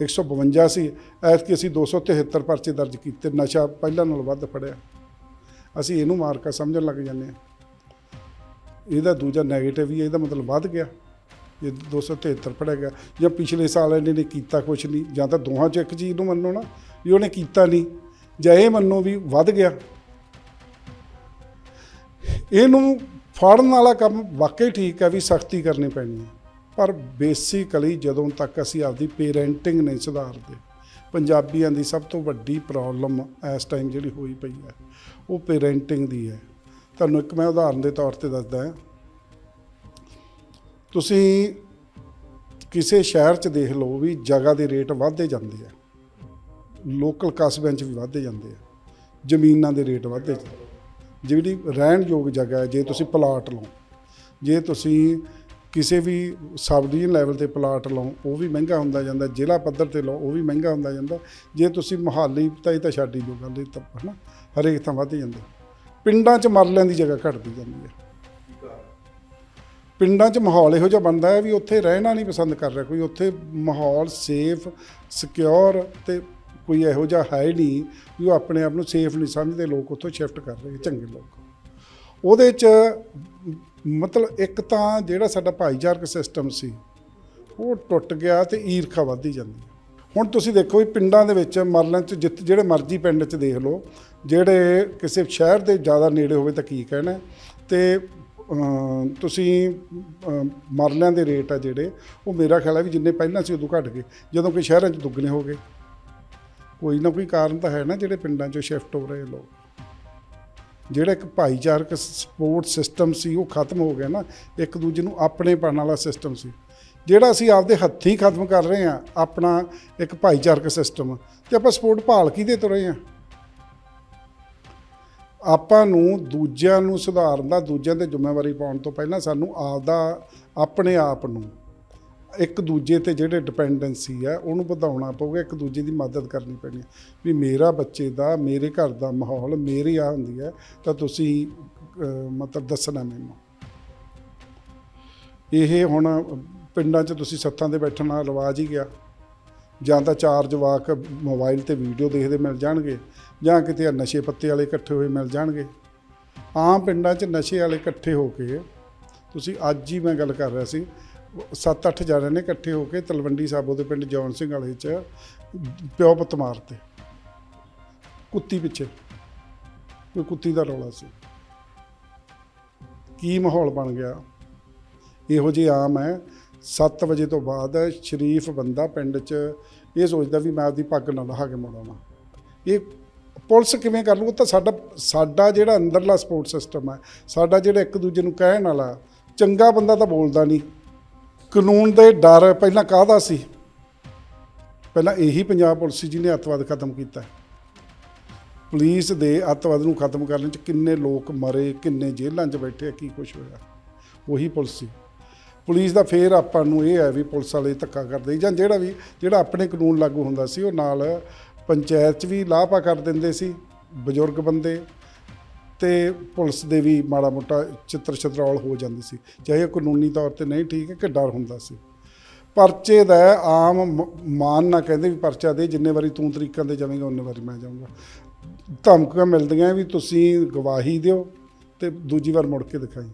152 ਸੀ ਐਤਕੀ ਅਸੀਂ 273 ਪਰਚੇ ਦਰਜ ਕੀਤੇ ਨਸ਼ਾ ਪਹਿਲਾਂ ਨਾਲੋਂ ਵੱਧ ਫੜਿਆ। ਅਸੀਂ ਇਹਨੂੰ ਮਾਰਕਾ ਸਮਝਣ ਲੱਗ ਜਾਂਦੇ ਹਾਂ। ਇਹਦਾ ਦੂਜਾ 네ਗੇਟਿਵ ਹੀ ਹੈ, ਇਹਦਾ ਮਤਲਬ ਵੱਧ ਗਿਆ। ਇਹ 273 ਫੜਿਆ ਗਿਆ। ਜਾਂ ਪਿਛਲੇ ਸਾਲ ਇਹਨੇ ਨੇ ਕੀਤਾ ਕੁਛ ਨਹੀਂ ਜਾਂ ਤਾਂ ਦੋਹਾਂ ਚ ਇੱਕ ਚੀਜ਼ ਨੂੰ ਮੰਨੋ ਨਾ ਵੀ ਉਹਨੇ ਕੀਤਾ ਨਹੀਂ। ਜਾਂ ਇਹ ਮੰਨੋ ਵੀ ਵੱਧ ਗਿਆ। ਇਹਨੂੰ ਫੜਨ ਵਾਲਾ ਕੰਮ ਵਾਕਈ ਠੀਕ ਹੈ ਵੀ ਸਖਤੀ ਕਰਨੀ ਪੈਣੀ ਹੈ। ਪਰ ਬੇਸਿਕਲੀ ਜਦੋਂ ਤੱਕ ਅਸੀਂ ਆਪਦੀ ਪੇਰੈਂਟਿੰਗ ਨਹੀਂ ਸੁਧਾਰਦੇ, ਪੰਜਾਬੀਆਂ ਦੀ ਸਭ ਤੋਂ ਵੱਡੀ ਪ੍ਰੋਬਲਮ ਇਸ ਟਾਈਮ ਜਿਹੜੀ ਹੋਈ ਪਈ ਹੈ, ਉਹ ਪੇਰੈਂਟਿੰਗ ਦੀ ਹੈ। ਤੁਹਾਨੂੰ ਇੱਕ ਮੈਂ ਉਦਾਹਰਨ ਦੇ ਤੌਰ ਤੇ ਦੱਸਦਾ ਹਾਂ। ਤੁਸੀਂ ਕਿਸੇ ਸ਼ਹਿਰ 'ਚ ਦੇਖ ਲਓ ਵੀ ਜਗ੍ਹਾ ਦੇ ਰੇਟ ਵਧਦੇ ਜਾਂਦੇ ਆ। ਲੋਕਲ ਕਸਬਿਆਂ 'ਚ ਵੀ ਵਧਦੇ ਜਾਂਦੇ ਆ। ਜ਼ਮੀਨਾਂ ਦੇ ਰੇਟ ਵਧਦੇ ਜਾਂਦੇ ਜਿਹੜੀ ਰਹਿਣ ਯੋਗ ਜਗ੍ਹਾ ਹੈ, ਜੇ ਤੁਸੀਂ ਪਲਾਟ ਲਓ, ਜੇ ਤੁਸੀਂ ਕਿਸੇ ਵੀ ਸਬ ਡਿਵੀਜ਼ਨ ਲੈਵਲ ਤੇ ਪਲਾਟ ਲਓ, ਉਹ ਵੀ ਮਹਿੰਗਾ ਹੁੰਦਾ ਜਾਂਦਾ, ਜ਼ਿਲ੍ਹਾ ਪੱਧਰ ਤੇ ਲਓ, ਉਹ ਵੀ ਮਹਿੰਗਾ ਹੁੰਦਾ ਜਾਂਦਾ। ਜੇ ਤੁਸੀਂ ਮੁਹਾਲੀ, ਤਾਂ ਇਹ ਤਾਂ ਛੱਡ ਹੀ ਦਿਓ ਗੱਲ, ਇਹ ਤਾਂ ਹਨਾ, ਹਰੇਕ ਥਾਂ ਵੱਧ ਜਾਂਦੇ। ਪਿੰਡਾਂ 'ਚ ਮਰਲਿਆਂ ਦੀ ਜਗ੍ਹਾ ਘਟਦੀ ਜਾਂਦੀ ਹੈ। ਪਿੰਡਾਂ 'ਚ ਮਾਹੌਲ ਇਹੋ ਜਿਹਾ ਬਣਦਾ ਹੈ ਵੀ ਉੱਥੇ ਰਹਿਣਾ ਨਹੀਂ ਪਸੰਦ ਕਰ ਰਿਹਾ ਕੋਈ, ਉੱਥੇ ਮਾਹੌਲ ਸੇਫ ਸਿਕਿਉਰ ਤੇ ਕੋਈ ਇਹੋ ਜਿਹਾ ਹੈ ਹੀ ਨਹੀਂ ਵੀ ਉਹ ਆਪਣੇ ਆਪ ਨੂੰ ਸੇਫ ਨਹੀਂ ਸਮਝਦੇ, ਲੋਕ ਉੱਥੋਂ ਸ਼ਿਫਟ ਕਰ ਰਹੇ ਚੰਗੇ ਲੋਕ। ਉਹਦੇ 'ਚ ਮਤਲਬ ਇੱਕ ਤਾਂ ਜਿਹੜਾ ਸਾਡਾ ਭਾਈਚਾਰਕ ਸਿਸਟਮ ਸੀ, ਉਹ ਟੁੱਟ ਗਿਆ ਤੇ ਈਰਖਾ ਵੱਧਦੀ ਜਾਂਦੀ ਹੁਣ ਤੁਸੀਂ ਦੇਖੋ ਵੀ ਪਿੰਡਾਂ ਦੇ ਵਿੱਚ ਮਰਲਾਂ 'ਚ ਜਿੱਤ, ਜਿਹੜੇ ਮਰਜ਼ੀ ਪਿੰਡ 'ਚ ਦੇਖ ਲਓ, ਜਿਹੜੇ ਕਿਸੇ ਸ਼ਹਿਰ ਦੇ ਜ਼ਿਆਦਾ ਨੇੜੇ ਹੋਵੇ ਤਾਂ ਕੀ ਕਹਿਣਾ ਤੇ ਤੁਸੀਂ ਮਰਲਿਆਂ ਦੇ ਰੇਟ ਆ ਜਿਹੜੇ, ਉਹ ਮੇਰਾ ਖਿਆਲ ਹੈ ਵੀ ਜਿੰਨੇ ਪਹਿਲਾਂ ਸੀ ਉਦੋਂ ਘਟ ਗਏ, ਜਦੋਂ ਕਿ ਸ਼ਹਿਰਾਂ 'ਚ ਦੁੱਗਣੇ ਹੋ ਗਏ। ਕੋਈ ਨਾ ਕੋਈ ਕਾਰਨ ਤਾਂ ਹੈ ਨਾ ਜਿਹੜੇ ਪਿੰਡਾਂ 'ਚੋਂ ਸ਼ਿਫਟ ਹੋ ਰਹੇ ਲੋਕ। ਜਿਹੜਾ ਇੱਕ ਭਾਈਚਾਰਕ ਸਪੋਰਟ ਸਿਸਟਮ ਸੀ, ਉਹ ਖਤਮ ਹੋ ਗਿਆ ਨਾ, ਇੱਕ ਦੂਜੇ ਨੂੰ ਆਪਣੇ ਪੜਨ ਵਾਲਾ ਸਿਸਟਮ ਸੀ। ਜਿਹੜਾ ਅਸੀਂ ਆਪਦੇ ਹੱਥੀਂ ਖਤਮ ਕਰ ਰਹੇ ਹਾਂ, ਆਪਣਾ ਇੱਕ ਭਾਈਚਾਰਕ ਸਿਸਟਮ ਤੇ ਆਪਾਂ ਸਪੋਰਟ ਭਾਲ ਕਿਹਦੇ ਤੋਂ ਰਹੇ ਹਾਂ? ਆਪਾਂ ਨੂੰ ਦੂਜਿਆਂ ਨੂੰ ਸੁਧਾਰਨ ਦਾ, ਦੂਜਿਆਂ ਤੇ ਜ਼ਿੰਮੇਵਾਰੀ ਪਾਉਣ ਤੋਂ ਪਹਿਲਾਂ ਸਾਨੂੰ ਆਪਦਾ, ਆਪਣੇ ਆਪ ਨੂੰ ਇੱਕ ਦੂਜੇ ਤੇ ਜਿਹੜੇ ਡਿਪੈਂਡੈਂਸੀ ਆ, ਉਹਨੂੰ ਵਧਾਉਣਾ ਪਊਗਾ, ਇੱਕ ਦੂਜੇ ਦੀ ਮਦਦ ਕਰਨੀ ਪੈਣੀ ਹੈ ਵੀ ਮੇਰਾ ਬੱਚੇ ਦਾ, ਮੇਰੇ ਘਰ ਦਾ ਮਾਹੌਲ ਮੇਰੀ ਆ ਹੁੰਦੀ ਹੈ ਤਾਂ ਤੁਸੀਂ ਮਤਲਬ ਦੱਸਣਾ ਮੈਨੂੰ। ਇਹ ਹੁਣ ਪਿੰਡਾਂ 'ਚ ਤੁਸੀਂ ਸੱਥਾਂ ਦੇ ਬੈਠਣ ਨਾਲ ਰਿਵਾਜ ਹੀ ਗਿਆ। ਜਾਂ ਤਾਂ ਚਾਰ ਜਵਾਕ ਮੋਬਾਈਲ ਤੇ ਵੀਡੀਓ ਦੇਖਦੇ ਮਿਲ ਜਾਣਗੇ, ਜਾਂ ਕਿਤੇ ਨਸ਼ੇ ਪੱਤੇ ਵਾਲੇ ਇਕੱਠੇ ਹੋਏ ਮਿਲ ਜਾਣਗੇ। ਆਮ ਪਿੰਡਾਂ 'ਚ ਨਸ਼ੇ ਵਾਲੇ ਇਕੱਠੇ ਹੋ ਕੇ, ਤੁਸੀਂ ਅੱਜ ਹੀ ਮੈਂ ਗੱਲ ਕਰ ਰਿਹਾ ਸੀ 7-8 ਜਣੇ ਨੇ ਇਕੱਠੇ ਹੋ ਕੇ ਤਲਵੰਡੀ ਸਾਬੋ ਦੇ ਪਿੰਡ ਜੌਨ ਸਿੰਘ ਵਾਲੇ 'ਚ ਪਿਓ ਪੁੱਤ ਮਾਰਤੇ। ਕੁੱਤੀ ਪਿੱਛੇ। ਕੋਈ ਕੁੱਤੀ ਦਾ ਰੌਲਾ ਸੀ। ਕੀ ਮਾਹੌਲ ਬਣ ਗਿਆ? ਇਹੋ ਜਿਹੇ ਆਮ ਹੈ। 7 ਵਜੇ ਤੋਂ ਬਾਅਦ ਸ਼ਰੀਫ ਬੰਦਾ ਪਿੰਡ 'ਚ ਇਹ ਸੋਚਦਾ ਵੀ ਮੈਂ ਆਪਦੀ ਪੱਗ ਨਾ ਲਹਾ ਕੇ ਮੁੜਾਵਾਂ। ਇਹ ਪੁਲਿਸ ਕਿਵੇਂ ਕਰ ਲੂ ਤਾਂ ਸਾਡਾ ਸਾਡਾ ਜਿਹੜਾ ਅੰਦਰਲਾ ਸਪੋਰਟ ਸਿਸਟਮ ਹੈ, ਸਾਡਾ ਜਿਹੜਾ ਇੱਕ ਦੂਜੇ ਨੂੰ ਕਹਿਣ ਵਾਲਾ, ਚੰਗਾ ਬੰਦਾ ਤਾਂ ਬੋਲਦਾ ਨਹੀਂ। ਕਾਨੂੰਨ ਦੇ ਡਰ ਪਹਿਲਾਂ ਕਾਹਦਾ ਸੀ? ਪਹਿਲਾਂ ਇਹੀ ਪੰਜਾਬ ਪੁਲਿਸ ਸੀ ਜਿਹਨੇ ਅੱਤਵਾਦ ਖਤਮ ਕੀਤਾ। ਪੁਲਿਸ ਦੇ ਅੱਤਵਾਦ ਨੂੰ ਖਤਮ ਕਰਨ ਚ ਕਿੰਨੇ ਲੋਕ ਮਰੇ, ਕਿੰਨੇ ਜੇਲ੍ਹਾਂ 'ਚ ਬੈਠੇ ਕੀ ਕੁਛ ਹੋਇਆ? ਉਹੀ ਪੁਲਿਸ ਸੀ। ਪੁਲਿਸ ਦਾ ਫੇਰ ਆਪਾਂ ਨੂੰ ਇਹ ਹੈ ਵੀ ਪੁਲਿਸ ਵਾਲੇ ਧੱਕਾ ਕਰਦੇ ਜਾਂ ਜਿਹੜਾ ਵੀ, ਜਿਹੜਾ ਆਪਣੇ ਕਾਨੂੰਨ ਲਾਗੂ ਹੁੰਦਾ ਸੀ, ਉਹ ਨਾਲ ਪੰਚਾਇਤ 'ਚ ਵੀ ਲਾਪਾ ਕਰ ਦਿੰਦੇ ਸੀ, ਬਜ਼ੁਰਗ ਬੰਦੇ ਤੇ ਪੁਲਿਸ ਦੇ ਵੀ ਮਾੜਾ ਮੋਟਾ ਚਿੱਤਰ ਛਤਰੌਲ ਹੋ ਜਾਂਦੀ ਸੀ। ਚਾਹੇ ਉਹ ਕਾਨੂੰਨੀ ਤੌਰ ਤੇ ਨਹੀਂ ਠੀਕ ਹੈ ਕਿ ਡਰ ਹੁੰਦਾ ਸੀ। ਪਰਚੇ ਦਾ ਆਮ ਮ- ਮਾਨ ਨਾ ਕਹਿੰਦੇ ਵੀ ਪਰਚਾ ਦੇ, ਜਿੰਨੇ ਵਾਰੀ ਤੂੰ ਤਰੀਕਾਂ 'ਤੇ ਜਾਵੇਂਗਾ ਉਨੇ ਵਾਰੀ ਮੈਂ ਜਾਊਂਗਾ। ਧਮਕੀਆਂ ਮਿਲਦੀਆਂ ਵੀ ਤੁਸੀਂ ਗਵਾਹੀ ਦਿਓ ਤੇ ਦੂਜੀ ਵਾਰ ਮੁੜ ਕੇ ਦਿਖਾਈ।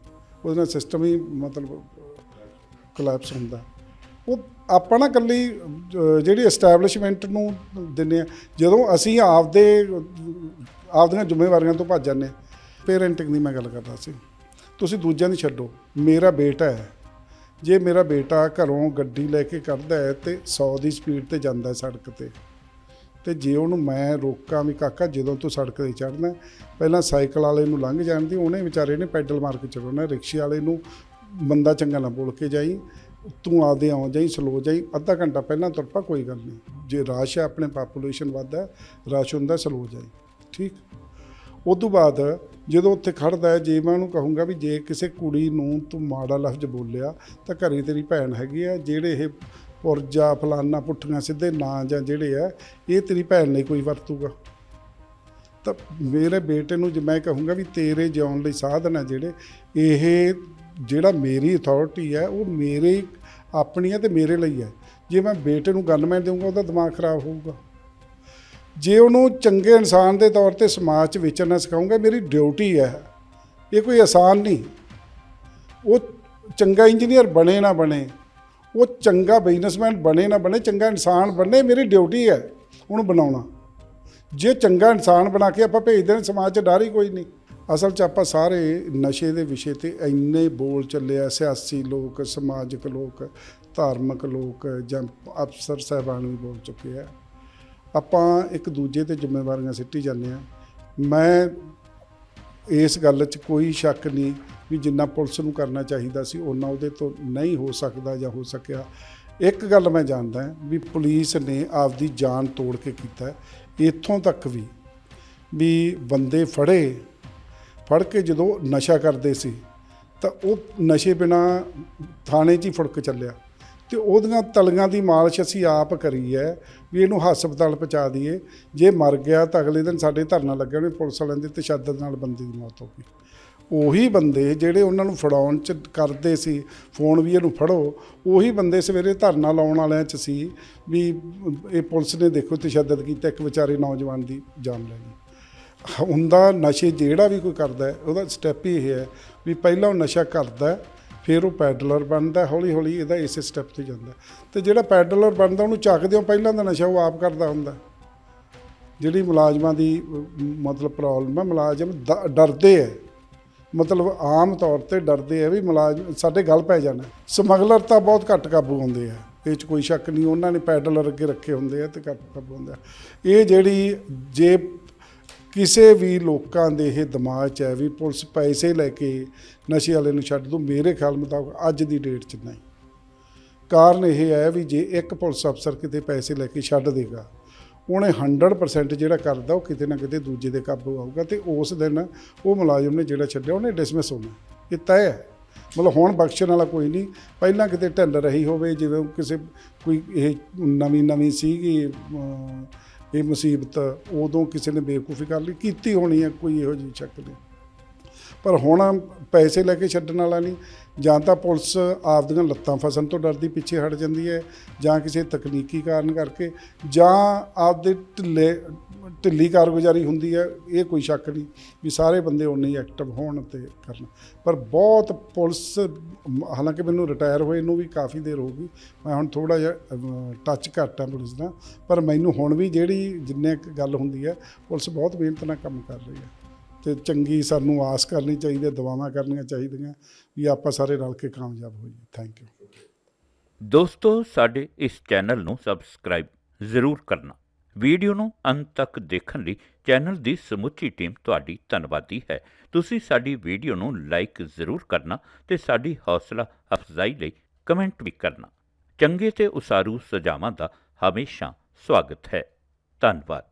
ਉਹਦੇ ਨਾਲ ਸਿਸਟਮ ਹੀ ਮਤਲਬ ਕੋਲੈਪਸ ਹੁੰਦਾ। ਉਹ ਆਪਾਂ ਨਾ ਇਕੱਲੀ ਜਿਹੜੀ ਐਸਟੈਬਲਿਸ਼ਮੈਂਟ ਨੂੰ ਦਿੰਨੇ ਆ, ਜਦੋਂ ਅਸੀਂ ਆਪਦੇ, ਆਪਦੀਆਂ ਜ਼ਿੰਮੇਵਾਰੀਆਂ ਤੋਂ ਭੱਜ ਜਾਂਦੇ ਪੇਰੈਂਟਿੰਗ ਦੀ ਮੈਂ ਗੱਲ ਕਰਦਾ ਸੀ। ਤੁਸੀਂ ਦੂਜਿਆਂ ਦੀ ਛੱਡੋ। ਮੇਰਾ ਬੇਟਾ ਹੈ। ਜੇ ਮੇਰਾ ਬੇਟਾ ਘਰੋਂ ਗੱਡੀ ਲੈ ਕੇ ਕੱਢਦਾ ਹੈ ਤੇ 100 ਦੀ ਸਪੀਡ ਤੇ ਜਾਂਦਾ ਹੈ ਸੜਕ ਤੇ। ਤੇ ਜੇ ਉਹਨੂੰ ਮੈਂ ਰੋਕਾਂ ਵੀ, ਕਾਕਾ, ਜਦੋਂ ਤੂੰ ਸੜਕ ਤੇ ਚੜਨਾ ਪਹਿਲਾਂ ਸਾਈਕਲ ਵਾਲੇ ਨੂੰ ਲੰਘ ਜਾਣ ਦੀ, ਉਹਨੇ ਵਿਚਾਰੇ ਨੇ ਪੈਡਲ ਮਾਰ ਕੇ ਚੜਾਉਣਾ ਰਿਕਸ਼ੇ ਵਾਲੇ ਨੂੰ ਬੰਦਾ ਚੰਗਾ ਨਾ ਬੋਲ ਕੇ ਜਾਈ, ਤੂੰ ਆਪਦੇ ਆਉਂ ਜਾਈ ਸਲੋ ਜਾਈ, ਅੱਧਾ ਘੰਟਾ ਪਹਿਲਾਂ ਤੁਰ ਪਾ, ਕੋਈ ਗੱਲ ਨਹੀਂ। ਜੇ ਰਸ਼ ਹੈ, ਆਪਣੇ ਪਾਪੂਲੇਸ਼ਨ ਵੱਧ ਹੈ, ਰਸ਼ ਹੁੰਦਾ ਸਲੋ ਜਾਈ। ਠੀਕ? ਉਸ ਤੋਂ ਬਾਅਦ ਜਦੋਂ ਉੱਥੇ ਖੜਦਾ ਹੈ, ਜੇ ਮੈਂ ਉਹਨੂੰ ਕਹੂੰਗਾ ਵੀ ਜੇ ਕਿਸੇ ਕੁੜੀ ਨੂੰ ਤੂੰ ਮਾੜਾ ਲਫ਼ਜ਼ ਬੋਲਿਆ, ਤਾਂ ਘਰੇ ਤੇਰੀ ਭੈਣ ਹੈਗੀ ਆ, ਜਿਹੜੇ ਇਹ ਪੁਰਜਾ ਫਲਾਨਾ ਪੁੱਠੀਆਂ ਸਿੱਧੇ ਨਾਂ ਜਾਂ ਜਿਹੜੇ ਆ, ਇਹ ਤੇਰੀ ਭੈਣ ਲਈ ਕੋਈ ਵਰਤੂਗਾ। ਤਾਂ ਮੇਰੇ ਬੇਟੇ ਨੂੰ ਜੇ ਮੈਂ ਕਹੂੰਗਾ ਵੀ ਤੇਰੇ ਜਿਉਣ ਲਈ ਸਾਧਨ ਹੈ ਜਿਹੜੇ, ਇਹ ਜਿਹੜਾ ਮੇਰੀ ਅਥਾਰਟੀ ਹੈ ਉਹ ਮੇਰੇ ਆਪਣੀ ਹੈ ਤੇ ਮੇਰੇ ਲਈ ਹੈ ਜੇ ਮੈਂ ਬੇਟੇ ਨੂੰ ਗਨਮੈਨ ਦੇਵਾਂਗਾ ਉਹਦਾ ਦਿਮਾਗ ਖਰਾਬ ਹੋਊਗਾ। ਜੇ ਉਹਨੂੰ ਚੰਗੇ ਇਨਸਾਨ ਦੇ ਤੌਰ ਤੇ ਸਮਾਜ 'ਚ ਵਿਚਰਨਾ ਸਿਖਾਉਂਗਾ, ਮੇਰੀ ਡਿਊਟੀ ਹੈ। ਇਹ ਕੋਈ ਆਸਾਨ ਨਹੀਂ। ਉਹ ਚੰਗਾ ਇੰਜੀਨੀਅਰ ਬਣੇ ਨਾ ਬਣੇ, ਉਹ ਚੰਗਾ ਬਿਜ਼ਨਸਮੈਨ ਬਣੇ ਨਾ ਬਣੇ, ਚੰਗਾ ਇਨਸਾਨ ਬਣੇ, ਮੇਰੀ ਡਿਊਟੀ ਹੈ ਉਹਨੂੰ ਬਣਾਉਣਾ। ਜੇ ਚੰਗਾ ਇਨਸਾਨ ਬਣਾ ਕੇ ਆਪਾਂ ਭੇਜਦੇ ਸਮਾਜ 'ਚ ਡਰ ਹੀ ਕੋਈ ਨਹੀਂ। ਅਸਲ 'ਚ ਆਪਾਂ ਸਾਰੇ ਨਸ਼ੇ ਦੇ ਵਿਸ਼ੇ ਤੇ ਇੰਨੇ ਬੋਲ ਚੱਲੇ ਆ, ਸਿਆਸੀ ਲੋਕ, ਸਮਾਜਿਕ ਲੋਕ, ਧਾਰਮਿਕ ਲੋਕ, ਜਾਂ ਅਫਸਰ ਸਾਹਿਬਾਨ ਵੀ ਬੋਲ ਚੁੱਕੇ ਆ। ਆਪਾਂ ਇੱਕ ਦੂਜੇ ਤੇ ਜ਼ਿੰਮੇਵਾਰੀਆਂ ਸਿੱਟੀ ਜਾਂਦੇ ਆ ਮੈਂ ਇਸ ਗੱਲ 'ਚ ਕੋਈ ਸ਼ੱਕ ਨਹੀਂ ਵੀ ਜਿੰਨਾ ਪੁਲਿਸ ਨੂੰ ਕਰਨਾ ਚਾਹੀਦਾ ਸੀ ਉਹਨਾਂ ਉਹਦੇ ਤੋਂ ਨਹੀਂ ਹੋ ਸਕਦਾ ਜਾਂ ਹੋ ਸਕਿਆ। ਇੱਕ ਗੱਲ ਮੈਂ ਜਾਣਦਾ ਵੀ ਪੁਲਿਸ ਨੇ ਆਪਦੀ ਜਾਨ ਤੋੜ ਕੇ ਕੀਤਾ ਇੱਥੋਂ ਤੱਕ ਵੀ ਵੀ ਬੰਦੇ ਫੜੇ, ਫੜ ਕੇ ਜਦੋਂ ਨਸ਼ਾ ਕਰਦੇ ਸੀ, ਤਾਂ ਉਹ ਨਸ਼ੇ ਬਿਨਾ ਥਾਣੇ 'ਚ ਹੀ ਫੁੜਕ ਚੱਲਿਆ। ਤੇ ਉਹਦੀਆਂ ਤਲੀਆਂ ਦੀ ਮਾਲਿਸ਼ ਅਸੀਂ ਆਪ ਕਰੀ ਹੈ ਵੀ ਇਹਨੂੰ ਹਸਪਤਾਲ ਪਹੁੰਚਾ ਦਈਏ। ਜੇ ਮਰ ਗਿਆ ਤਾਂ ਅਗਲੇ ਦਿਨ ਸਾਡੇ ਧਰਨਾ ਲੱਗਿਆ ਉਹਨੇ ਪੁਲਿਸ ਵਾਲਿਆਂ ਦੀ ਤਸ਼ੱਦਦ ਨਾਲ ਬੰਦੇ ਦੀ ਮੌਤ ਹੋ ਗਈ। ਉਹੀ ਬੰਦੇ ਜਿਹੜੇ ਉਹਨਾਂ ਨੂੰ ਫੜਾਉਣ ਚ ਕਰਦੇ ਸੀ, ਫੋਨ ਵੀ ਇਹਨੂੰ ਫੜੋ, ਉਹੀ ਬੰਦੇ ਸਵੇਰੇ ਧਰਨਾ ਲਾਉਣ ਵਾਲਿਆਂ ਚ ਸੀ ਵੀ ਇਹ ਪੁਲਿਸ ਨੇ ਦੇਖੋ ਤਸ਼ੱਦਦ ਕੀਤਾ, ਇੱਕ ਵਿਚਾਰੇ ਨੌਜਵਾਨ ਦੀ ਜਾਨ ਲੈ ਲਈ। ਹੁੰਦਾ ਨਸ਼ੇ ਜਿਹੜਾ ਵੀ ਕੋਈ ਕਰਦਾ ਉਹਦਾ ਸਟੈਪ ਹੀ ਇਹ ਹੈ ਵੀ ਪਹਿਲਾਂ ਉਹ ਨਸ਼ਾ ਕਰਦਾ ਫਿਰ ਉਹ ਪੈਡਲਰ ਬਣਦਾ ਹੌਲੀ ਹੌਲੀ ਇਹਦਾ ਇਸੇ ਸਟੈਪ ਤੇ ਜਾਂਦਾ। ਹੈ। ਤੇ ਜਿਹੜਾ ਪੈਡਲਰ ਬਣਦਾ, ਉਹਨੂੰ ਚੱਕਦੇ ਹੋ, ਪਹਿਲਾਂ ਦਾ ਨਸ਼ਾ ਉਹ ਆਪ ਕਰਦਾ ਹੁੰਦਾ। ਜਿਹੜੀ ਮੁਲਾਜ਼ਮਾਂ ਦੀ ਮਤਲਬ ਪ੍ਰੋਬਲਮ ਹੈ ਮੁਲਾਜ਼ਮ ਡ- ਡਰਦੇ ਹੈ ਮਤਲਬ ਆਮ ਤੌਰ ਤੇ ਡਰਦੇ ਆ ਵੀ ਮੁਲਾਜ਼ਮ, ਸਾਡੇ ਗੱਲ ਪੈ ਜਾਣਾ। ਸਮਗਲਰ ਤਾਂ ਬਹੁਤ ਘੱਟ ਕਾਬੂ ਹੁੰਦੇ ਆ। ਇਹ ਚ ਕੋਈ ਸ਼ੱਕ ਨਹੀਂ, ਉਹਨਾਂ ਨੇ ਪੈਡਲਰ ਅੱਗੇ ਰੱਖੇ ਹੁੰਦੇ ਆ ਤੇ ਘੱਟ ਕਾਬੂ ਹੁੰਦੇ ਇਹ ਜਿਹੜੀ ਜੇ ਕਿਸੇ ਵੀ ਲੋਕਾਂ ਦੇ ਇਹ ਦਿਮਾਗ 'ਚ ਹੈ ਵੀ ਪੁਲਿਸ ਪੈਸੇ ਲੈ ਕੇ ਨਸ਼ੇ ਵਾਲੇ ਨੂੰ ਛੱਡ ਦੂ ਮੇਰੇ ਖਿਆਲ ਮੁਤਾਬਕ ਅੱਜ ਦੀ ਡੇਟ 'ਚ ਨਹੀਂ। ਕਾਰਨ ਇਹ ਹੈ ਵੀ ਜੇ ਇੱਕ ਪੁਲਿਸ ਅਫਸਰ ਕਿਤੇ ਪੈਸੇ ਲੈ ਕੇ ਛੱਡ ਦੇਗਾ, ਉਹਨੇ 100% ਜਿਹੜਾ ਕਰਦਾ ਉਹ ਕਿਤੇ ਨਾ ਕਿਤੇ ਦੂਜੇ ਦੇ ਕਾਬੂ ਆਊਗਾ ਤੇ ਉਸ ਦਿਨ ਉਹ ਮੁਲਾਜ਼ਮ ਨੇ ਜਿਹੜਾ ਛੱਡਿਆ ਉਹਨੇ ਡਿਸਮਿਸ ਹੋਣਾ। ਇਹ ਤੈਅ ਹੈ। ਮਤਲਬ ਹੁਣ ਬਖਸ਼ਣ ਵਾਲਾ ਕੋਈ ਨਹੀਂ। ਪਹਿਲਾਂ ਕਿਤੇ ਢਿੱਲ ਰਹੀ ਹੋਵੇ, ਜਿਵੇਂ ਕਿਸੇ ਕੋਈ ਇਹ ਨਵੀਂ ਨਵੀਂ ਸੀਗੀ ਇਹ ਮੁਸੀਬਤ ਉਦੋਂ ਕਿਸੇ ਨੇ ਬੇਵਕੂਫੀ ਕਰ ਲਈ, ਕੀਤੀ ਹੋਣੀ ਹੈ, ਕੋਈ ਇਹੋ ਜਿਹੀ ਸ਼ੱਕ ਨਹੀਂ। ਪਰ ਹੁਣ ਪੈਸੇ ਲੈ ਕੇ ਛੱਡਣ ਵਾਲਾ ਨਹੀਂ। ਜਾਂ ਤਾਂ ਪੁਲਿਸ ਆਪਦੀਆਂ ਲੱਤਾਂ ਫਸਣ ਤੋਂ ਡਰਦੀ, ਪਿੱਛੇ ਹਟ ਜਾਂਦੀ ਹੈ, ਜਾਂ ਕਿਸੇ ਤਕਨੀਕੀ ਕਾਰਨ ਕਰਕੇ, ਜਾਂ ਆਪਦੇ ਢਿੱਲੇ, ਢਿੱਲੀ ਕਾਰਗੁਜ਼ਾਰੀ ਹੁੰਦੀ ਹੈ, ਇਹ ਕੋਈ ਸ਼ੱਕ ਨਹੀਂ ਵੀ ਸਾਰੇ ਬੰਦੇ ਉਨੇ ਹੀ ਐਕਟਿਵ ਹੋਣ ਤੇ ਕਰਨ। ਪਰ ਬਹੁਤ ਪੁਲਿਸ, ਹਾਲਾਂਕਿ ਮੈਨੂੰ ਰਿਟਾਇਰ ਹੋਏ ਨੂੰ ਵੀ ਕਾਫੀ ਦੇਰ ਹੋ ਗਈ, ਮੈਂ ਹੁਣ ਥੋੜਾ ਜਿਹਾ ਟੱਚ ਘੱਟ ਹੈ ਪੁਲਿਸ ਦਾ, ਪਰ ਮੈਨੂੰ ਹੁਣ ਵੀ ਜਿਹੜੀ ਜਿੰਨੇ ਕੁ ਗੱਲ ਹੁੰਦੀ ਹੈ, ਪੁਲਿਸ ਬਹੁਤ ਮਿਹਨਤ ਨਾਲ ਕੰਮ ਕਰ ਰਹੀ ਹੈ। ਤੇ ਚੰਗੀ ਸਾਨੂੰ ਆਸ ਕਰਨੀ ਚਾਹੀਦੀ ਹੈ, ਦੁਆਵਾਂ ਕਰਨੀਆਂ ਚਾਹੀਦੀਆਂ, ਵੀ ਆਪਾਂ ਸਾਰੇ ਰਲ ਕੇ ਕਾਮਯਾਬ ਹੋਈਏ। ਥੈਂਕ ਯੂ ਦੋਸਤੋ, ਸਾਡੇ ਇਸ ਚੈਨਲ ਨੂੰ ਸਬਸਕ੍ਰਾਈਬ ਜ਼ਰੂਰ ਕਰਨਾ। ਵੀਡੀਓ ਨੂੰ ਅੰਤ ਤੱਕ ਦੇਖਣ ਲਈ ਚੈਨਲ ਦੀ ਸਮੁੱਚੀ ਟੀਮ ਤੁਹਾਡੀ ਧੰਨਵਾਦੀ ਹੈ। ਤੁਸੀਂ ਸਾਡੀ ਵੀਡੀਓ ਨੂੰ ਲਾਈਕ ਜ਼ਰੂਰ ਕਰਨਾ ਤੇ ਸਾਡੀ ਹੌਸਲਾ ਅਫਜ਼ਾਈ ਲਈ ਕਮੈਂਟ ਵੀ ਕਰਨਾ। ਚੰਗੇ ਤੇ ਉਸਾਰੂ ਸੁਝਾਵਾਂ ਦਾ ਹਮੇਸ਼ਾ ਸਵਾਗਤ ਹੈ। ਧੰਨਵਾਦ।